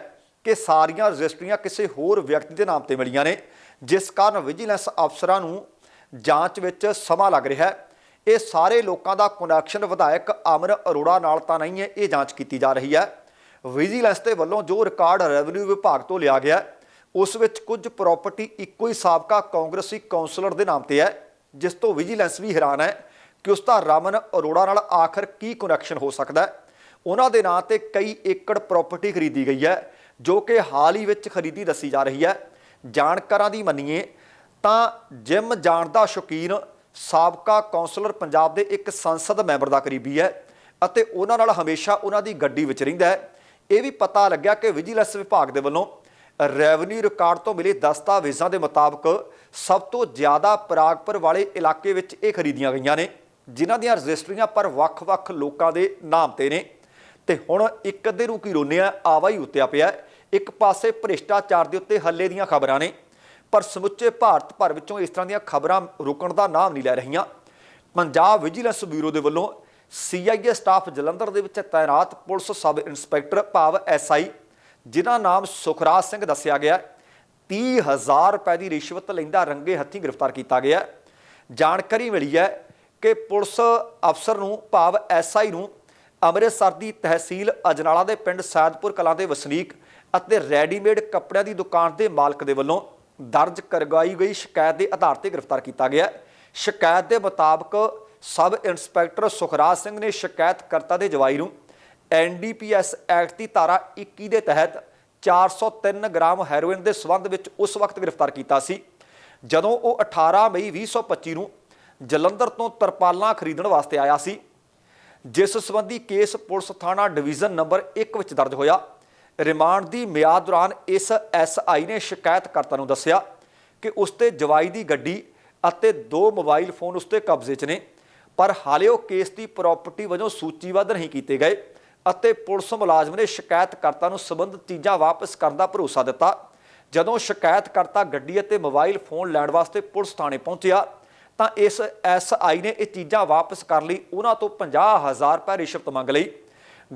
ਕਿ ਸਾਰੀਆਂ ਰਜਿਸਟਰੀਆਂ ਕਿਸੇ ਹੋਰ ਵਿਅਕਤੀ ਦੇ ਨਾਮ ਤੇ ਮਿਲੀਆਂ ਨੇ, ਜਿਸ ਕਾਰਨ ਵਿਜੀਲੈਂਸ ਅਫਸਰਾਂ ਨੂੰ ਜਾਂਚ ਵਿੱਚ ਸਮਾਂ ਲੱਗ ਰਿਹਾ ਹੈ। ਇਹ ਸਾਰੇ ਲੋਕਾਂ ਦਾ ਕਨੈਕਸ਼ਨ ਵਿਧਾਇਕ ਅਮਰ ਅਰੋੜਾ ਨਾਲ ਤਾਂ ਨਹੀਂ ਹੈ, ਇਹ ਜਾਂਚ ਕੀਤੀ ਜਾ ਰਹੀ ਹੈ। ਵਿਜੀਲੈਂਸ ਦੇ ਵੱਲੋਂ ਜੋ ਰਿਕਾਰਡ ਰੈਵਨਿਊ ਵਿਭਾਗ ਤੋਂ ਲਿਆ ਗਿਆ ਉਸ ਵਿੱਚ ਕੁਝ ਪ੍ਰਾਪਰਟੀ ਇੱਕੋ ਹੀ ਸਾਬਕਾ ਕਾਂਗਰਸੀ ਕਾਉਂਸਲਰ ਦੇ ਨਾਮ ਤੇ ਹੈ, ਜਿਸ ਤੋਂ ਵਿਜੀਲੈਂਸ ਵੀ ਹੈਰਾਨ ਹੈ। ਕਿ ਉਸ ਦਾ ਰਮਨ ਅਰੋੜਾ ਨਾਲ ਆਖਰ ਕੀ ਕਨੈਕਸ਼ਨ ਹੋ ਸਕਦਾ ਹੈ? ਉਹਨਾਂ ਦੇ ਨਾਂ ਤੇ ਕਈ ਏਕੜ ਪ੍ਰਾਪਰਟੀ ਖਰੀਦੀ ਗਈ ਹੈ, ਜੋ ਕਿ ਹਾਲ ਹੀ ਵਿੱਚ ਖਰੀਦੀ ਦੱਸੀ ਜਾ ਰਹੀ ਹੈ। ਜਾਣਕਾਰਾਂ ਦੀ ਮੰਨੀਏ ਤਾਂ ਜਿਮ ਜਾਣ ਦਾ ਸ਼ੌਕੀਨ ਸਾਬਕਾ ਕੌਂਸਲਰ ਪੰਜਾਬ ਦੇ ਇੱਕ ਸੰਸਦ ਮੈਂਬਰ ਦਾ ਕਰੀਬੀ ਹੈ ਅਤੇ ਉਹਨਾਂ ਨਾਲ ਹਮੇਸ਼ਾ ਉਹਨਾਂ ਦੀ ਗੱਡੀ ਵਿੱਚ ਰਹਿੰਦਾ ਹੈ। ਇਹ ਵੀ ਪਤਾ ਲੱਗਿਆ ਕਿ ਵਿਜੀਲੈਂਸ ਵਿਭਾਗ ਦੇ ਵੱਲੋਂ ਰੈਵਨਿਊ ਰਿਕਾਰਡ ਤੋਂ ਮਿਲੇ ਦਸਤਾਵੇਜ਼ਾਂ ਦੇ ਮੁਤਾਬਕ ਸਭ ਤੋਂ ਜ਼ਿਆਦਾ ਪਰਾਗਪੁਰ ਵਾਲੇ ਇਲਾਕੇ ਵਿੱਚ ਇਹ ਖਰੀਦੀਆਂ ਗਈਆਂ ਨੇ। ਜਿਨ੍ਹਾਂ ਦੀਆਂ ਰਜਿਸਟਰੀਆਂ ਪਰ ਵੱਖ-ਵੱਖ ਲੋਕਾਂ ਦੇ ਨਾਮ ਤੇ ਨੇ। ਤੇ ਹੁਣ ਇੱਕ ਅੱਧੇ ਨੂੰ ਕੀ ਰੋਨਿਆ ਆਵਾ ਹੀ ਉੱਤਿਆ ਪਿਆ। ਇੱਕ ਪਾਸੇ ਭ੍ਰਿਸ਼ਟਾਚਾਰ ਦੇ ਉੱਤੇ ਹੱਲੇ ਦੀਆਂ ਖਬਰਾਂ ਨੇ। ਪਰ ਸਮੁੱਚੇ ਭਾਰਤ ਭਰ ਵਿੱਚੋਂ ਇਸ ਤਰ੍ਹਾਂ ਦੀਆਂ ਖਬਰਾਂ ਰੁਕਣ ਦਾ ਨਾਮ ਨਹੀਂ ਲੈ ਰਹੀਆਂ। ਪੰਜਾਬ ਵਿਜੀਲੈਂਸ ਬਿਊਰੋ ਦੇ ਵੱਲੋਂ ਸੀਆਈਏ ਸਟਾਫ ਜਲੰਧਰ ਦੇ ਵਿੱਚ ਤਾਇਨਾਤ ਪੁਲਿਸ ਸਬ ਇੰਸਪੈਕਟਰ ਭਾਵ ਐਸਆਈ ਜਿਨ੍ਹਾਂ ਨਾਮ ਸੁਖਰਾਜ ਸਿੰਘ ਦੱਸਿਆ ਗਿਆ 30000 ਰੁਪਏ ਦੀ ਰਿਸ਼ਵਤ ਲੈਂਦਾ ਰੰਗੇ ਹੱਥੀਂ ਗ੍ਰਿਫਤਾਰ ਕੀਤਾ ਗਿਆ। ਜਾਣਕਾਰੀ ਮਿਲੀ ਹੈ ਕਿ ਪੁਲਿਸ ਅਫਸਰ ਨੂੰ, ਭਾਵ ਐਸਆਈ ਨੂੰ ਅੰਮ੍ਰਿਤਸਰ ਦੀ ਤਹਿਸੀਲ ਅਜਨਾਲਾ ਦੇ ਪਿੰਡ ਸੈਦਪੁਰ ਕਲਾਂ ਦੇ ਵਸਨੀਕ ਅਤੇ ਰੈਡੀਮੇਡ ਕੱਪੜਿਆਂ ਦੀ ਦੁਕਾਨ ਦੇ ਮਾਲਕ ਦੇ ਵੱਲੋਂ ਦਰਜ ਕਰਵਾਈ ਗਈ ਸ਼ਿਕਾਇਤ ਦੇ ਆਧਾਰ ਤੇ ਗ੍ਰਿਫਤਾਰ ਕੀਤਾ ਗਿਆ। ਸ਼ਿਕਾਇਤ ਦੇ ਮੁਤਾਬਕ ਸਬ ਇੰਸਪੈਕਟਰ ਸੁਖਰਾਜ ਸਿੰਘ ਨੇ ਸ਼ਿਕਾਇਤਕਰਤਾ ਦੇ ਜਵਾਈ ਨੂੰ ਐਨਡੀਪੀਐਸ ਐਕਟ ਦੀ ਧਾਰਾ 21 ਦੇ ਤਹਿਤ 403 ਗ੍ਰਾਮ ਹੈਰੋਇਨ ਦੇ ਸਬੰਧ ਵਿੱਚ ਉਸ ਵਕਤ ਗ੍ਰਿਫਤਾਰ ਕੀਤਾ ਸੀ, ਜਦੋਂ ਉਹ 18 ਮਈ 2025 ਨੂੰ ਜਲੰਧਰ ਤੋਂ ਤਰਪਾਲਾਂ ਖਰੀਦਣ ਵਾਸਤੇ ਆਇਆ ਸੀ। ਜਿਸ ਸੰਬੰਧੀ ਕੇਸ ਪੁਲਿਸ ਥਾਣਾ ਡਿਵੀਜ਼ਨ ਨੰਬਰ 1 ਵਿੱਚ ਦਰਜ ਹੋਇਆ। ਰਿਮਾਂਡ ਦੀ ਮਿਆਦ ਦੌਰਾਨ ਇਸ ਐਸਆਈ ਨੇ ਸ਼ਿਕਾਇਤਕਰਤਾ ਨੂੰ ਦੱਸਿਆ ਕਿ ਉਸ ਤੇ ਜਵਾਈ ਦੀ ਗੱਡੀ ਅਤੇ ਦੋ ਮੋਬਾਈਲ ਫੋਨ ਉਸ ਤੇ ਕਬਜ਼ੇ 'ਚ ਨੇ, ਪਰ ਹਾਲੇ ਉਹ ਕੇਸ ਦੀ ਪ੍ਰਾਪਰਟੀ ਵਜੋਂ ਸੂਚੀਬੱਧ ਨਹੀਂ ਕੀਤੇ ਗਏ ਅਤੇ ਪੁਲਿਸ ਮੁਲਾਜ਼ਮ ਨੇ ਸ਼ਿਕਾਇਤਕਰਤਾ ਨੂੰ ਸਬੰਧਤ ਚੀਜ਼ਾਂ ਵਾਪਸ ਕਰਨ ਦਾ ਭਰੋਸਾ ਦਿੱਤਾ। ਜਦੋਂ ਸ਼ਿਕਾਇਤਕਰਤਾ ਗੱਡੀ ਅਤੇ ਮੋਬਾਈਲ ਫੋਨ ਲੈਣ ਵਾਸਤੇ ਪੁਲਿਸ ਥਾਣੇ ਪਹੁੰਚਿਆ ਤਾਂ ਇਸ ਐਸਆਈ ਨੇ ਇਹ ਚੀਜ਼ਾਂ ਵਾਪਸ ਕਰ ਲਈ, ਉਹਨਾਂ ਤੋਂ 50000 ਰੁਪਏ ਰਿਸ਼ਵਤ ਮੰਗ ਲਈ।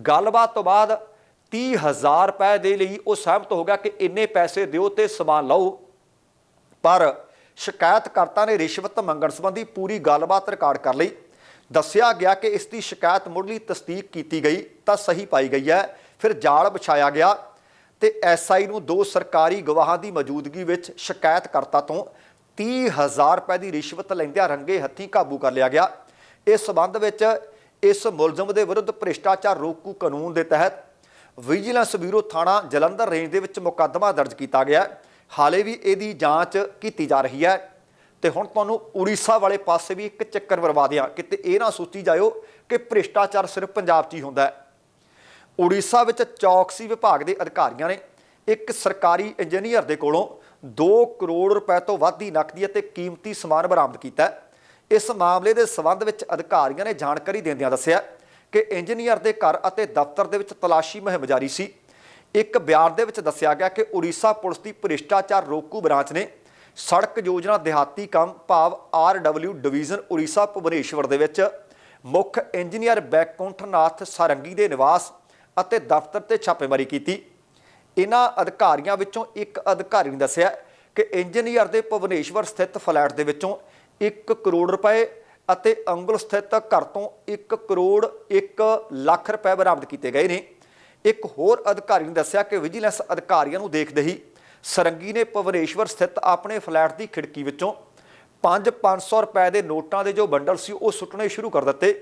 ਗੱਲਬਾਤ ਤੋਂ ਬਾਅਦ 30000 ਰੁਪਏ ਦੇ ਲਈ ਉਹ ਸਹਿਮਤ ਹੋ ਗਿਆ ਕਿ ਇੰਨੇ ਪੈਸੇ ਦਿਓ ਤੇ ਸਮਾਨ ਲਓ। ਪਰ ਸ਼ਿਕਾਇਤਕਰਤਾ ਨੇ ਰਿਸ਼ਵਤ ਮੰਗਣ ਸੰਬੰਧੀ ਪੂਰੀ ਗੱਲਬਾਤ ਰਿਕਾਰਡ ਕਰ ਲਈ। ਦੱਸਿਆ ਗਿਆ ਕਿ ਇਸ ਦੀ ਸ਼ਿਕਾਇਤ ਮੁੱਢਲੀ ਤਸਦੀਕ ਕੀਤੀ ਗਈ, ਤਾਂ ਸਹੀ ਪਾਈ ਗਈ ਹੈ। ਫਿਰ ਜਾਲ ਵਿਛਾਇਆ ਗਿਆ ਤੇ ਐਸਆਈ ਨੂੰ ਦੋ ਸਰਕਾਰੀ ਗਵਾਹਾਂ ਦੀ ਮੌਜੂਦਗੀ ਵਿੱਚ ਸ਼ਿਕਾਇਤਕਰਤਾ ਤੋਂ 30000 ਰੁਪਏ ਦੀ ਰਿਸ਼ਵਤ ਲੈਂਦਿਆਂ ਰੰਗੇ ਹੱਥੀਂ ਕਾਬੂ ਕਰ ਲਿਆ ਗਿਆ। ਇਸ ਸਬੰਧ ਵਿੱਚ ਇਸ ਮੁਲਜ਼ਮ ਦੇ ਵਿਰੁੱਧ ਭ੍ਰਿਸ਼ਟਾਚਾਰ ਰੋਕੂ ਕਾਨੂੰਨ ਦੇ ਤਹਿਤ ਵਿਜੀਲੈਂਸ ਬਿਊਰੋ ਥਾਣਾ ਜਲੰਧਰ ਰੇਂਜ ਦੇ ਵਿੱਚ ਮੁਕੱਦਮਾ ਦਰਜ ਕੀਤਾ ਗਿਆ ਹਾਲੇ ਵੀ ਇਹਦੀ ਜਾਂਚ ਕੀਤੀ ਜਾ ਰਹੀ ਹੈ। ਤੇ ਹੁਣ ਤੁਹਾਨੂੰ ਉੜੀਸਾ ਵਾਲੇ ਪਾਸੇ ਵੀ ਇੱਕ ਚੱਕਰ ਵਰਵਾ ਦਿਆਂ ਕਿਤੇ ਇਹ ਨਾ ਸੋਚੀ ਜਾਇਓ ਕਿ ਭ੍ਰਿਸ਼ਟਾਚਾਰ ਸਿਰਫ ਪੰਜਾਬ 'ਚ ਹੀ ਹੁੰਦਾ ਹੈ। ਉੜੀਸਾ ਵਿੱਚ ਚੌਕਸੀ ਵਿਭਾਗ ਦੇ ਅਧਿਕਾਰੀਆਂ ਨੇ ਇੱਕ ਸਰਕਾਰੀ ਇੰਜੀਨੀਅਰ ਦੇ ਕੋਲੋਂ 2 ਕਰੋੜ ਰੁਪਏ ਤੋਂ ਵੱਧ ਦੀ ਨਕਦੀ ਅਤੇ ਕੀਮਤੀ ਸਮਾਨ ਬਰਾਮਦ ਕੀਤਾ ਹੈ। ਇਸ ਮਾਮਲੇ ਦੇ ਸਬੰਧ ਵਿੱਚ ਅਧਿਕਾਰੀਆਂ ਨੇ ਜਾਣਕਾਰੀ ਦਿੰਦਿਆਂ ਦੱਸਿਆ ਕਿ ਇੰਜੀਨੀਅਰ ਦੇ ਘਰ ਅਤੇ ਦਫ਼ਤਰ ਦੇ ਵਿੱਚ ਤਲਾਸ਼ੀ ਮੁਹਿੰਮ ਜਾਰੀ ਸੀ ਇੱਕ ਬਿਆਨ ਦੇ ਵਿੱਚ ਦੱਸਿਆ ਗਿਆ ਕਿ ਉੜੀਸਾ ਪੁਲਿਸ ਦੀ ਭ੍ਰਿਸ਼ਟਾਚਾਰ ਰੋਕੂ ਬ੍ਰਾਂਚ ਨੇ ਸੜਕ ਯੋਜਨਾ ਦਿਹਾਤੀ ਕੰਮ ਭਾਵ ਆਰਡਬਲਯੂ ਡਿਵੀਜ਼ਨ ਉੜੀਸਾ ਭੁਵਨੇਸ਼ਵਰ ਦੇ ਵਿੱਚ ਮੁੱਖ ਇੰਜੀਨੀਅਰ ਬੈਕੁੰਠਨਾਥ ਸਾਰੰਗੀ ਦੇ ਨਿਵਾਸ ਅਤੇ ਦਫ਼ਤਰ ਤੇ ਛਾਪੇਮਾਰੀ ਕੀਤੀ ਇਹਨਾਂ ਅਧਿਕਾਰੀਆਂ ਵਿੱਚੋਂ ਇੱਕ ਅਧਿਕਾਰੀ ਨੇ ਦੱਸਿਆ ਕਿ ਇੰਜੀਨੀਅਰ ਦੇ ਭਵਨੇਸ਼ਵਰ ਸਥਿਤ ਫਲੈਟ ਦੇ ਵਿੱਚੋਂ 1 ਕਰੋੜ ਰੁਪਏ ਅਤੇ ਅੰਗੁਲ ਸਥਿਤ ਘਰ ਤੋਂ 1 ਕਰੋੜ 1 ਲੱਖ ਰੁਪਏ ਬਰਾਮਦ ਕੀਤੇ ਗਏ ਨੇ। ਇੱਕ ਹੋਰ ਅਧਿਕਾਰੀ ਨੇ ਦੱਸਿਆ ਕਿ ਵਿਜੀਲੈਂਸ ਅਧਿਕਾਰੀਆਂ ਨੂੰ ਦੇਖਦੇ ਹੀ ਸਰੰਗੀ ਨੇ ਭੁਵਨੇਸ਼ਵਰ ਸਥਿਤ ਆਪਣੇ ਫਲੈਟ ਦੀ ਖਿੜਕੀ ਵਿੱਚੋਂ 5-500 ਰੁਪਏ ਦੇ ਨੋਟਾਂ ਦੇ ਜੋ ਬੰਡਲ ਸੀ ਉਹ ਸੁੱਟਣੇ ਸ਼ੁਰੂ ਕਰ ਦਿੱਤੇ,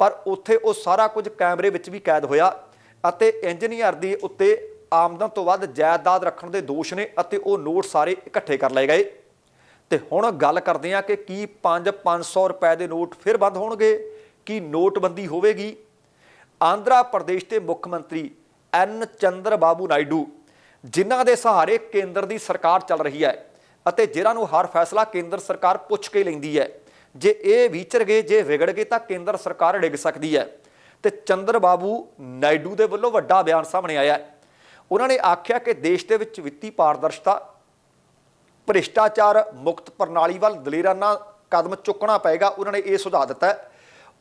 ਪਰ ਉੱਥੇ ਉਹ ਸਾਰਾ ਕੁਝ ਕੈਮਰੇ ਵਿੱਚ ਵੀ ਕੈਦ ਹੋਇਆ ਅਤੇ ਇੰਜੀਨੀਅਰ ਦੇ ਉੱਤੇ ਆਮਦਨ ਤੋਂ ਵੱਧ ਜਾਇਦਾਦ ਰੱਖਣ ਦੇ ਦੋਸ਼ ਨੇ ਅਤੇ ਉਹ ਨੋਟ ਸਾਰੇ ਇਕੱਠੇ ਕਰ ਲਏ ਗਏ। ਤੇ ਹੁਣ ਗੱਲ ਕਰਦੇ ਹਾਂ ਕਿ ਕੀ 5-500 ਰੁਪਏ ਦੇ ਨੋਟ ਫਿਰ ਬੰਦ ਹੋਣਗੇ, ਕੀ ਨੋਟਬੰਦੀ ਹੋਵੇਗੀ? ਆਂਧਰਾ ਪ੍ਰਦੇਸ਼ ਦੇ ਮੁੱਖ ਮੰਤਰੀ ਐਨ ਚੰਦਰ ਬਾਬੂ ਨਾਇਡੂ, ਜਿਨ੍ਹਾਂ ਦੇ ਸਹਾਰੇ ਕੇਂਦਰ ਦੀ ਸਰਕਾਰ ਚੱਲ ਰਹੀ ਹੈ ਅਤੇ ਜਿਨ੍ਹਾਂ ਨੂੰ ਹਰ ਫੈਸਲਾ ਕੇਂਦਰ ਸਰਕਾਰ ਪੁੱਛ ਕੇ ਲੈਂਦੀ ਹੈ। ਜੇ ਇਹ ਵਿਚਰ ਗਏ, ਜੇ ਵਿਗੜ ਗਏ ਤਾਂ ਕੇਂਦਰ ਸਰਕਾਰ ਡਿੱਗ ਸਕਦੀ ਹੈ। ਤੇ ਚੰਦਰ ਬਾਬੂ ਨਾਇਡੂ ਦੇ ਵੱਲੋਂ ਵੱਡਾ ਬਿਆਨ ਸਾਹਮਣੇ ਆਇਆ ਹੈ। ਉਹਨਾਂ ਨੇ ਆਖਿਆ ਕਿ ਦੇਸ਼ ਦੇ ਵਿੱਚ ਵਿੱਤੀ ਪਾਰਦਰਸ਼ਤਾ, ਭ੍ਰਿਸ਼ਟਾਚਾਰ ਮੁਕਤ ਪ੍ਰਣਾਲੀ ਵੱਲ ਦਲੇਰਾਨਾ ਕਦਮ ਚੁੱਕਣਾ ਪਏਗਾ, ਉਹਨਾਂ ਨੇ ਇਹ ਸੁਝਾਅ ਦਿੱਤਾ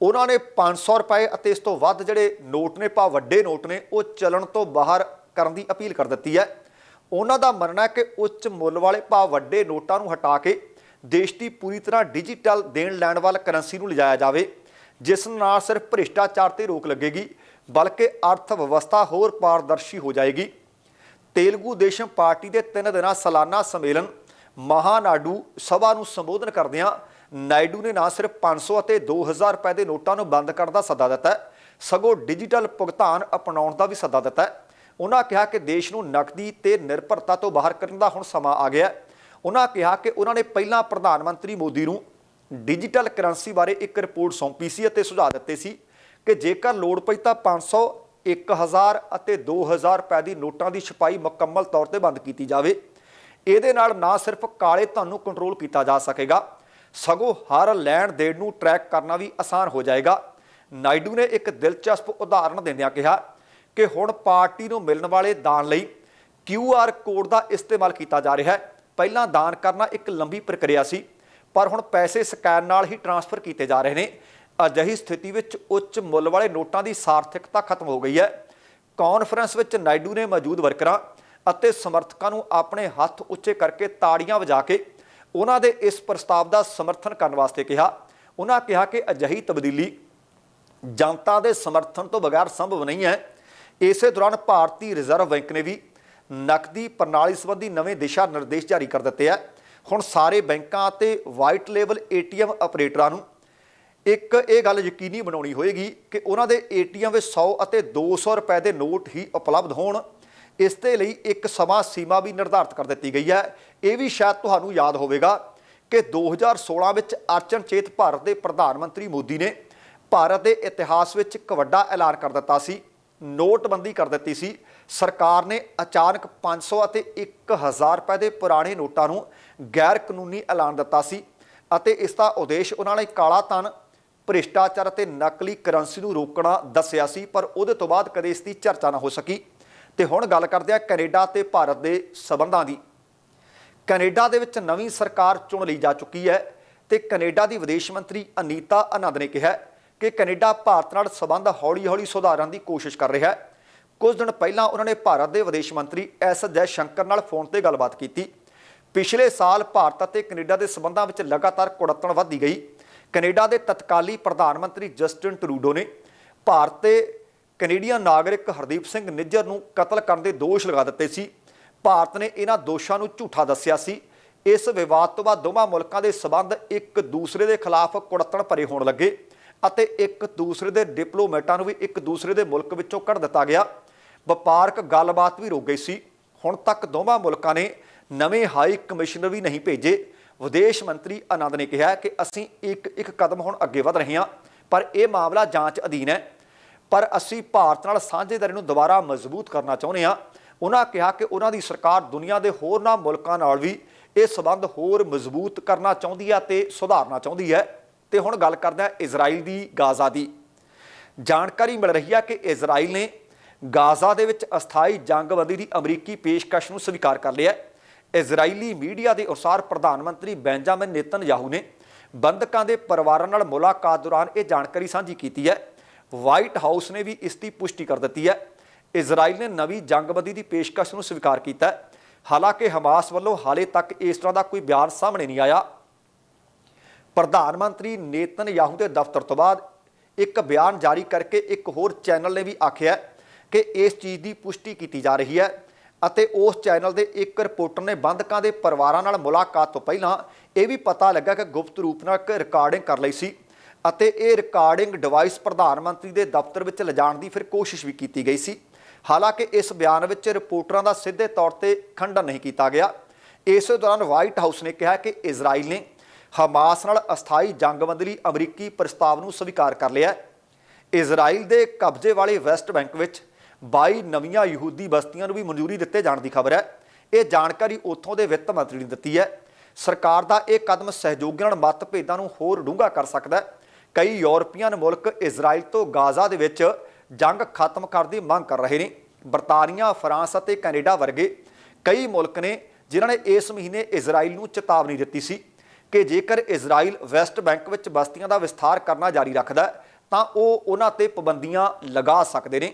ਉਹਨਾਂ ਨੇ 500 ਰੁਪਏ ਅਤੇ ਇਸ ਤੋਂ ਵੱਧ ਜਿਹੜੇ ਨੋਟ ਨੇ ਭਾ ਵੱਡੇ ਨੋਟ ਨੇ, ਉਹ ਚਲਣ ਤੋਂ ਬਾਹਰ ਕਰਨ ਦੀ ਅਪੀਲ ਕਰ ਦਿੱਤੀ ਹੈ। ਉਹਨਾਂ ਦਾ ਮੰਨਣਾ ਹੈ ਕਿ ਉੱਚ ਮੁੱਲ ਵਾਲੇ ਭਾ ਵੱਡੇ ਨੋਟਾਂ ਨੂੰ ਹਟਾ ਕੇ ਦੇਸ਼ ਦੀ ਪੂਰੀ ਤਰ੍ਹਾਂ ਡਿਜੀਟਲ ਦੇਣ ਲੈਣ ਵਾਲ ਕਰੰਸੀ ਨੂੰ ਲਿਜਾਇਆ ਜਾਵੇ, ਜਿਸ ਨਾਲ ਸਿਰਫ ਭ੍ਰਿਸ਼ਟਾਚਾਰ ਤੇ ਰੋਕ ਲੱਗੇਗੀ। ਬਲਕਿ ਅਰਥ ਵਿਵਸਥਾ ਹੋਰ ਪਾਰਦਰਸ਼ੀ ਹੋ ਜਾਏਗੀ। ਤੇਲਗੂ ਦੇਸ਼ਮ ਪਾਰਟੀ ਦੇ ਤਿੰਨ ਦਿਨਾਂ ਸਾਲਾਨਾ ਸੰਮੇਲਨ ਮਹਾਨਾਡੂ ਸਭਾ ਨੂੰ ਸੰਬੋਧਨ ਕਰਦਿਆਂ ਨਾਇਡੂ ਨੇ ਨਾ ਸਿਰਫ 500 ਅਤੇ 2000 ਰੁਪਏ ਦੇ ਨੋਟਾਂ ਨੂੰ ਬੰਦ ਕਰਨ ਦਾ ਸੱਦਾ ਦਿੱਤਾ ਸਗੋਂ ਡਿਜੀਟਲ ਭੁਗਤਾਨ ਅਪਣਾਉਣ ਦਾ ਵੀ ਸੱਦਾ ਦਿੱਤਾ ਉਹਨਾਂ ਕਿਹਾ ਕਿ ਦੇਸ਼ ਨੂੰ ਨਕਦੀ ਤੇ ਨਿਰਭਰਤਾ ਤੋਂ ਬਾਹਰ ਕਰਨ ਦਾ ਹੁਣ ਸਮਾਂ ਆ ਗਿਆ ਉਹਨਾਂ ਕਿਹਾ ਕਿ ਉਹਨਾਂ ਨੇ ਪਹਿਲਾਂ ਪ੍ਰਧਾਨ ਮੰਤਰੀ ਮੋਦੀ ਨੂੰ ਡਿਜੀਟਲ ਕਰੰਸੀ ਬਾਰੇ ਇੱਕ ਰਿਪੋਰਟ ਸੌਂਪੀ ਸੀ ਅਤੇ ਸੁਝਾਅ ਦਿੱਤੇ ਸੀ। ਕਿ ਜੇਕਰ ਲੋੜ ਪਈ ਤਾਂ 500 1000 ਅਤੇ 2000 ਰੁਪਏ ਦੀ ਨੋਟਾਂ ਦੀ ਛਪਾਈ ਮੁਕੰਮਲ ਤੌਰ ਤੇ ਬੰਦ ਕੀਤੀ ਜਾਵੇ। ਇਹਦੇ ਨਾਲ ਨਾ ਸਿਰਫ ਕਾਲੇ ਧਨ ਨੂੰ ਕੰਟਰੋਲ ਕੀਤਾ ਜਾ ਸਕੇਗਾ, ਸਗੋਂ ਹਰ ਲੈਣ ਦੇਣ ਨੂੰ ਟਰੈਕ ਕਰਨਾ ਵੀ ਆਸਾਨ ਹੋ ਜਾਏਗਾ। ਨਾਇਡੂ ਨੇ ਇੱਕ ਦਿਲਚਸਪ ਉਦਾਹਰਣ ਦਿੰਦਿਆਂ ਕਿਹਾ ਕਿ ਹੁਣ ਪਾਰਟੀ ਨੂੰ ਮਿਲਣ ਵਾਲੇ ਦਾਨ ਲਈ QR ਕੋਡ ਦਾ ਇਸਤੇਮਾਲ ਕੀਤਾ ਜਾ ਰਿਹਾ ਹੈ। ਪਹਿਲਾਂ ਦਾਨ ਕਰਨਾ ਇੱਕ ਲੰਬੀ ਪ੍ਰਕਿਰਿਆ ਸੀ, ਪਰ ਹੁਣ ਪੈਸੇ ਸਕੈਨ ਨਾਲ ਹੀ ਟ੍ਰਾਂਸਫਰ ਕੀਤੇ ਜਾ ਰਹੇ ਨੇ। ਅਜਿਹੀ ਸਥਿਤੀ ਵਿੱਚ ਉੱਚ ਮੁੱਲ ਵਾਲੇ ਨੋਟਾਂ ਦੀ ਸਾਰਥਿਕਤਾ ਖਤਮ ਹੋ ਗਈ ਹੈ। ਕਾਨਫਰੰਸ ਵਿੱਚ ਨਾਇਡੂ ਨੇ ਮੌਜੂਦ ਵਰਕਰਾਂ ਅਤੇ ਸਮਰਥਕਾਂ ਨੂੰ ਆਪਣੇ ਹੱਥ ਉੱਚੇ ਕਰਕੇ ਤਾੜੀਆਂ ਵਜਾ ਕੇ ਉਹਨਾਂ ਦੇ ਇਸ ਪ੍ਰਸਤਾਵ ਦਾ ਸਮਰਥਨ ਕਰਨ ਵਾਸਤੇ ਕਿਹਾ। ਉਹਨਾਂ ਕਿਹਾ ਕਿ ਅਜਿਹੀ ਤਬਦੀਲੀ ਜਨਤਾ ਦੇ ਸਮਰਥਨ ਤੋਂ ਬਗੈਰ ਸੰਭਵ ਨਹੀਂ ਹੈ। ਇਸੇ ਦੌਰਾਨ ਭਾਰਤੀ ਰਿਜ਼ਰਵ ਬੈਂਕ ਨੇ ਵੀ ਨਕਦੀ ਪ੍ਰਣਾਲੀ ਸੰਬੰਧੀ ਨਵੇਂ ਦਿਸ਼ਾ ਨਿਰਦੇਸ਼ ਜਾਰੀ ਕਰ ਦਿੱਤੇ ਆ ਹੁਣ ਸਾਰੇ ਬੈਂਕਾਂ ਅਤੇ ਵਾਈਟ ਲੇਬਲ ਏਟੀਐਮ ਆਪਰੇਟਰਾਂ ਨੂੰ ਇੱਕ ਇਹ ਗੱਲ ਯਕੀਨੀ ਬਣਾਉਣੀ ਹੋਏਗੀ ਕਿ ਉਹਨਾਂ ਦੇ ਏਟੀਐਮ ਵਿੱਚ 100 ਅਤੇ 200 ਰੁਪਏ ਦੇ ਨੋਟ ਹੀ ਉਪਲਬਧ ਹੋਣ। ਇਸ ਦੇ ਲਈ ਇੱਕ ਸਮਾਂ ਸੀਮਾ ਵੀ ਨਿਰਧਾਰਤ ਕਰ ਦਿੱਤੀ ਗਈ ਹੈ। ਇਹ ਵੀ ਸ਼ਾਇਦ ਤੁਹਾਨੂੰ ਯਾਦ ਹੋਵੇਗਾ ਕਿ 2016 ਵਿੱਚ ਅਰਚਨਚੇਤ ਭਾਰਤ ਦੇ ਪ੍ਰਧਾਨ ਮੰਤਰੀ ਮੋਦੀ ਨੇ ਭਾਰਤ ਦੇ ਇਤਿਹਾਸ ਵਿੱਚ ਇੱਕ ਵੱਡਾ ਐਲਾਨ ਕਰ ਦਿੱਤਾ ਸੀ। ਨੋਟਬੰਦੀ ਕਰ ਦਿੱਤੀ ਸੀ। ਸਰਕਾਰ ਨੇ ਅਚਾਨਕ 500 ਅਤੇ 1000 ਰੁਪਏ ਦੇ ਪੁਰਾਣੇ ਨੋਟਾਂ ਨੂੰ ਗੈਰ ਕਾਨੂੰਨੀ ਐਲਾਨ ਦਿੱਤਾ ਸੀ ਅਤੇ ਇਸ ਦਾ ਉਦੇਸ਼ ਉਹਨਾਂ ਨੇ ਕਾਲਾ ਧਨ ਭ੍ਰਿਸ਼ਟਾਚਾਰ ਅਤੇ ਨਕਲੀ ਕਰੰਸੀ ਨੂੰ ਰੋਕਣਾ ਦੱਸਿਆ ਸੀ, ਪਰ ਉਹਦੇ ਤੋਂ ਬਾਅਦ ਕਦੇ ਇਸ ਦੀ ਚਰਚਾ ਨਾ ਹੋ ਸਕੀ। ਤੇ ਹੁਣ ਗੱਲ ਕਰਦੇ ਆ ਕੈਨੇਡਾ ਤੇ ਭਾਰਤ ਦੇ ਸਬੰਧਾਂ ਦੀ। ਕੈਨੇਡਾ ਦੇ ਵਿੱਚ ਨਵੀਂ ਸਰਕਾਰ ਚੁਣ ਲਈ ਜਾ ਚੁੱਕੀ ਹੈ ਤੇ ਕੈਨੇਡਾ ਦੀ ਵਿਦੇਸ਼ ਮੰਤਰੀ ਅਨੀਤਾ ਆਨੰਦ ਨੇ ਕਿਹਾ ਕਿ ਕੈਨੇਡਾ ਭਾਰਤ ਨਾਲ ਸਬੰਧ ਹੌਲੀ-ਹੌਲੀ ਸੁਧਾਰਨ ਦੀ ਕੋਸ਼ਿਸ਼ ਕਰ ਰਿਹਾ ਹੈ। ਕੁਝ ਦਿਨ ਪਹਿਲਾਂ ਉਹਨਾਂ ਨੇ ਭਾਰਤ ਦੇ ਵਿਦੇਸ਼ ਮੰਤਰੀ ਐਸ ਜੈ ਸ਼ੰਕਰ ਨਾਲ ਫੋਨ ਤੇ ਗੱਲਬਾਤ ਕੀਤੀ। ਪਿਛਲੇ ਸਾਲ ਭਾਰਤ ਅਤੇ ਕੈਨੇਡਾ ਦੇ ਸਬੰਧਾਂ ਵਿੱਚ ਲਗਾਤਾਰ ਕੁੜੱਤਣ ਵਧਦੀ ਗਈ। ਕੈਨੇਡਾ ਦੇ ਤਤਕਾਲੀ ਪ੍ਰਧਾਨ ਮੰਤਰੀ ਜਸਟਿਨ ਟਰੂਡੋ ਨੇ ਭਾਰਤ ਤੇ ਕੈਨੇਡੀਅਨ ਨਾਗਰਿਕ ਹਰਦੀਪ ਸਿੰਘ ਨਿੱਜਰ ਨੂੰ ਕਤਲ ਕਰਨ ਦੇ ਦੋਸ਼ ਲਗਾ ਦਿੱਤੇ ਸੀ। ਭਾਰਤ ਨੇ ਇਹਨਾਂ ਦੋਸ਼ਾਂ ਨੂੰ ਝੂਠਾ ਦੱਸਿਆ ਸੀ। ਇਸ ਵਿਵਾਦ ਤੋਂ ਬਾਅਦ ਦੋਵਾਂ ਮੁਲਕਾਂ ਦੇ ਸਬੰਧ ਇੱਕ ਦੂਸਰੇ ਦੇ ਖਿਲਾਫ ਕੁੜੱਤਣ ਭਰੇ ਹੋਣ ਲੱਗੇ ਅਤੇ ਇੱਕ ਦੂਸਰੇ ਦੇ ਡਿਪਲੋਮੈਟਾਂ ਨੂੰ ਵੀ ਇੱਕ ਦੂਸਰੇ ਦੇ ਮੁਲਕ ਵਿੱਚੋਂ ਕੱਢ ਦਿੱਤਾ ਗਿਆ। ਵਪਾਰਕ ਗੱਲਬਾਤ ਵੀ ਰੁਕ ਗਈ ਸੀ। ਹੁਣ ਤੱਕ ਦੋਵਾਂ ਮੁਲਕਾਂ ਨੇ ਨਵੇਂ ਹਾਈ ਕਮਿਸ਼ਨਰ ਵੀ ਨਹੀਂ ਭੇਜੇ। ਵਿਦੇਸ਼ ਮੰਤਰੀ ਆਨੰਦ ਨੇ ਕਿਹਾ ਕਿ ਅਸੀਂ ਇੱਕ ਇੱਕ ਕਦਮ ਹੁਣ ਅੱਗੇ ਵਧ ਰਹੇ ਹਾਂ, ਪਰ ਇਹ ਮਾਮਲਾ ਜਾਂਚ ਅਧੀਨ ਹੈ। ਪਰ ਅਸੀਂ ਭਾਰਤ ਨਾਲ ਸਾਂਝੇਦਾਰੀ ਨੂੰ ਦੁਬਾਰਾ ਮਜ਼ਬੂਤ ਕਰਨਾ ਚਾਹੁੰਦੇ ਹਾਂ। ਉਹਨਾਂ ਕਿਹਾ ਕਿ ਉਹਨਾਂ ਦੀ ਸਰਕਾਰ ਦੁਨੀਆ ਦੇ ਹੋਰਨਾਂ ਮੁਲਕਾਂ ਨਾਲ ਵੀ ਇਹ ਸਬੰਧ ਹੋਰ ਮਜ਼ਬੂਤ ਕਰਨਾ ਚਾਹੁੰਦੀ ਹੈ ਤੇ ਸੁਧਾਰਨਾ ਚਾਹੁੰਦੀ ਹੈ। ਤੇ ਹੁਣ ਗੱਲ ਕਰਦੇ ਇਜ਼ਰਾਈਲ ਦੀ, ਗਾਜ਼ਾ ਦੀ। ਜਾਣਕਾਰੀ ਮਿਲ ਰਹੀ ਹੈ ਕਿ ਇਜ਼ਰਾਈਲ ਨੇ ਗਾਜ਼ਾ ਦੇ ਵਿੱਚ ਅਸਥਾਈ ਜੰਗਬੰਦੀ ਦੀ ਅਮਰੀਕੀ ਪੇਸ਼ਕਸ਼ ਨੂੰ ਸਵੀਕਾਰ ਕਰ ਲਿਆ ਹੈ। ਇਜ਼ਰਾਈਲੀ ਮੀਡੀਆ ਦੇ ਅਨੁਸਾਰ ਪ੍ਰਧਾਨ ਮੰਤਰੀ ਬੈਂਜਾਮਿਨ ਨੇਤਨਯਾਹੂ ਨੇ ਬੰਦਕਾਂ ਦੇ ਪਰਿਵਾਰਾਂ ਨਾਲ ਮੁਲਾਕਾਤ ਦੌਰਾਨ ਇਹ ਜਾਣਕਾਰੀ ਸਾਂਝੀ ਕੀਤੀ ਹੈ। ਵਾਈਟ ਹਾਊਸ ਨੇ ਵੀ ਇਸ ਦੀ ਪੁਸ਼ਟੀ ਕਰ ਦਿੱਤੀ ਹੈ। ਇਜ਼ਰਾਈਲ ਨੇ ਨਵੀਂ ਜੰਗਬੰਦੀ ਦੀ ਪੇਸ਼ਕਸ਼ ਨੂੰ ਸਵੀਕਾਰ ਕੀਤਾ ਹੈ। ਹਾਲਾਂਕਿ ਹਮਾਸ ਵੱਲੋਂ ਹਾਲੇ ਤੱਕ ਇਸ ਤਰ੍ਹਾਂ ਦਾ ਕੋਈ ਬਿਆਨ ਸਾਹਮਣੇ ਨਹੀਂ ਆਇਆ। ਪ੍ਰਧਾਨ ਮੰਤਰੀ ਨੇਤਨ ਯਾਹੂ ਦੇ ਦਫ਼ਤਰ ਤੋਂ ਬਾਅਦ ਇੱਕ ਬਿਆਨ ਜਾਰੀ ਕਰਕੇ ਇੱਕ ਹੋਰ ਚੈਨਲ ਨੇ ਵੀ ਆਖਿਆ ਕਿ ਇਸ ਚੀਜ਼ ਦੀ ਪੁਸ਼ਟੀ ਕੀਤੀ ਜਾ ਰਹੀ ਹੈ। ਅਤੇ ਉਸ ਚੈਨਲ ਦੇ ਇੱਕ ਰਿਪੋਰਟਰ ਨੇ ਬੰਦਕਾਂ ਦੇ ਪਰਿਵਾਰਾਂ ਨਾਲ ਮੁਲਾਕਾਤ ਤੋਂ ਪਹਿਲਾਂ ਇਹ ਵੀ ਪਤਾ ਲੱਗਾ ਕਿ ਗੁਪਤ ਰੂਪ ਨਾਲ ਇੱਕ ਰਿਕਾਰਡਿੰਗ ਕਰ ਲਈ ਸੀ ਅਤੇ ਇਹ ਰਿਕਾਰਡਿੰਗ ਡਿਵਾਈਸ ਪ੍ਰਧਾਨ ਮੰਤਰੀ ਦੇ ਦਫ਼ਤਰ ਵਿੱਚ ਲਿਜਾਣ ਦੀ ਫਿਰ ਕੋਸ਼ਿਸ਼ ਵੀ ਕੀਤੀ ਗਈ ਸੀ। ਹਾਲਾਂਕਿ ਇਸ ਬਿਆਨ ਵਿੱਚ ਰਿਪੋਰਟਰਾਂ ਦਾ ਸਿੱਧੇ ਤੌਰ ਤੇ ਖੰਡਨ ਨਹੀਂ ਕੀਤਾ ਗਿਆ। ਇਸੇ ਦੌਰਾਨ ਵਾਈਟ ਹਾਊਸ ਨੇ ਕਿਹਾ ਕਿ ਇਜ਼ਰਾਈਲ ਨੇ ਹਮਾਸ ਨਾਲ ਅਸਥਾਈ ਜੰਗਬੰਦੀ ਲਈ ਅਮਰੀਕੀ ਪ੍ਰਸਤਾਵ ਨੂੰ ਸਵੀਕਾਰ ਕਰ ਲਿਆ ਇਜ਼ਰਾਈਲ ਦੇ ਕਬਜ਼ੇ ਵਾਲੇ ਵੈਸਟ ਬੈਂਕ ਵਿੱਚ 22 ਨਵੀਆਂ ਯਹੂਦੀ ਬਸਤੀਆਂ ਨੂੰ ਵੀ ਮਨਜ਼ੂਰੀ ਦਿੱਤੇ ਜਾਣ ਦੀ ਖਬਰ ਹੈ। ਇਹ ਜਾਣਕਾਰੀ ਉੱਥੋਂ ਦੇ ਵਿੱਤ ਮੰਤਰੀ ਨੇ ਦਿੱਤੀ ਹੈ। ਸਰਕਾਰ ਦਾ ਇਹ ਕਦਮ ਸਹਿਯੋਗੀਆਂ ਨਾਲ ਮਤਭੇਦਾਂ ਨੂੰ ਹੋਰ ਡੂੰਘਾ ਕਰ ਸਕਦਾ ਹੈ। ਕਈ ਯੂਰਪੀਅਨ ਮੁਲਕ ਇਜ਼ਰਾਈਲ ਤੋਂ ਗਾਜ਼ਾ ਦੇ ਵਿੱਚ ਜੰਗ ਖਤਮ ਕਰਨ ਦੀ ਮੰਗ ਕਰ ਰਹੇ ਨੇ। ਬਰਤਾਨੀਆ, ਫਰਾਂਸ ਅਤੇ ਕੈਨੇਡਾ ਵਰਗੇ ਕਈ ਮੁਲਕ ਨੇ ਜਿਨ੍ਹਾਂ ਨੇ ਇਸ ਮਹੀਨੇ ਇਜ਼ਰਾਈਲ ਨੂੰ ਚੇਤਾਵਨੀ ਦਿੱਤੀ ਸੀ ਕਿ ਜੇਕਰ ਇਜ਼ਰਾਈਲ ਵੈਸਟ ਬੈਂਕ ਵਿੱਚ ਬਸਤੀਆਂ ਦਾ ਵਿਸਥਾਰ ਕਰਨਾ ਜਾਰੀ ਰੱਖਦਾ ਤਾਂ ਉਹ ਉਹਨਾਂ ਤੇ ਪਾਬੰਦੀਆਂ ਲਗਾ ਸਕਦੇ ਨੇ।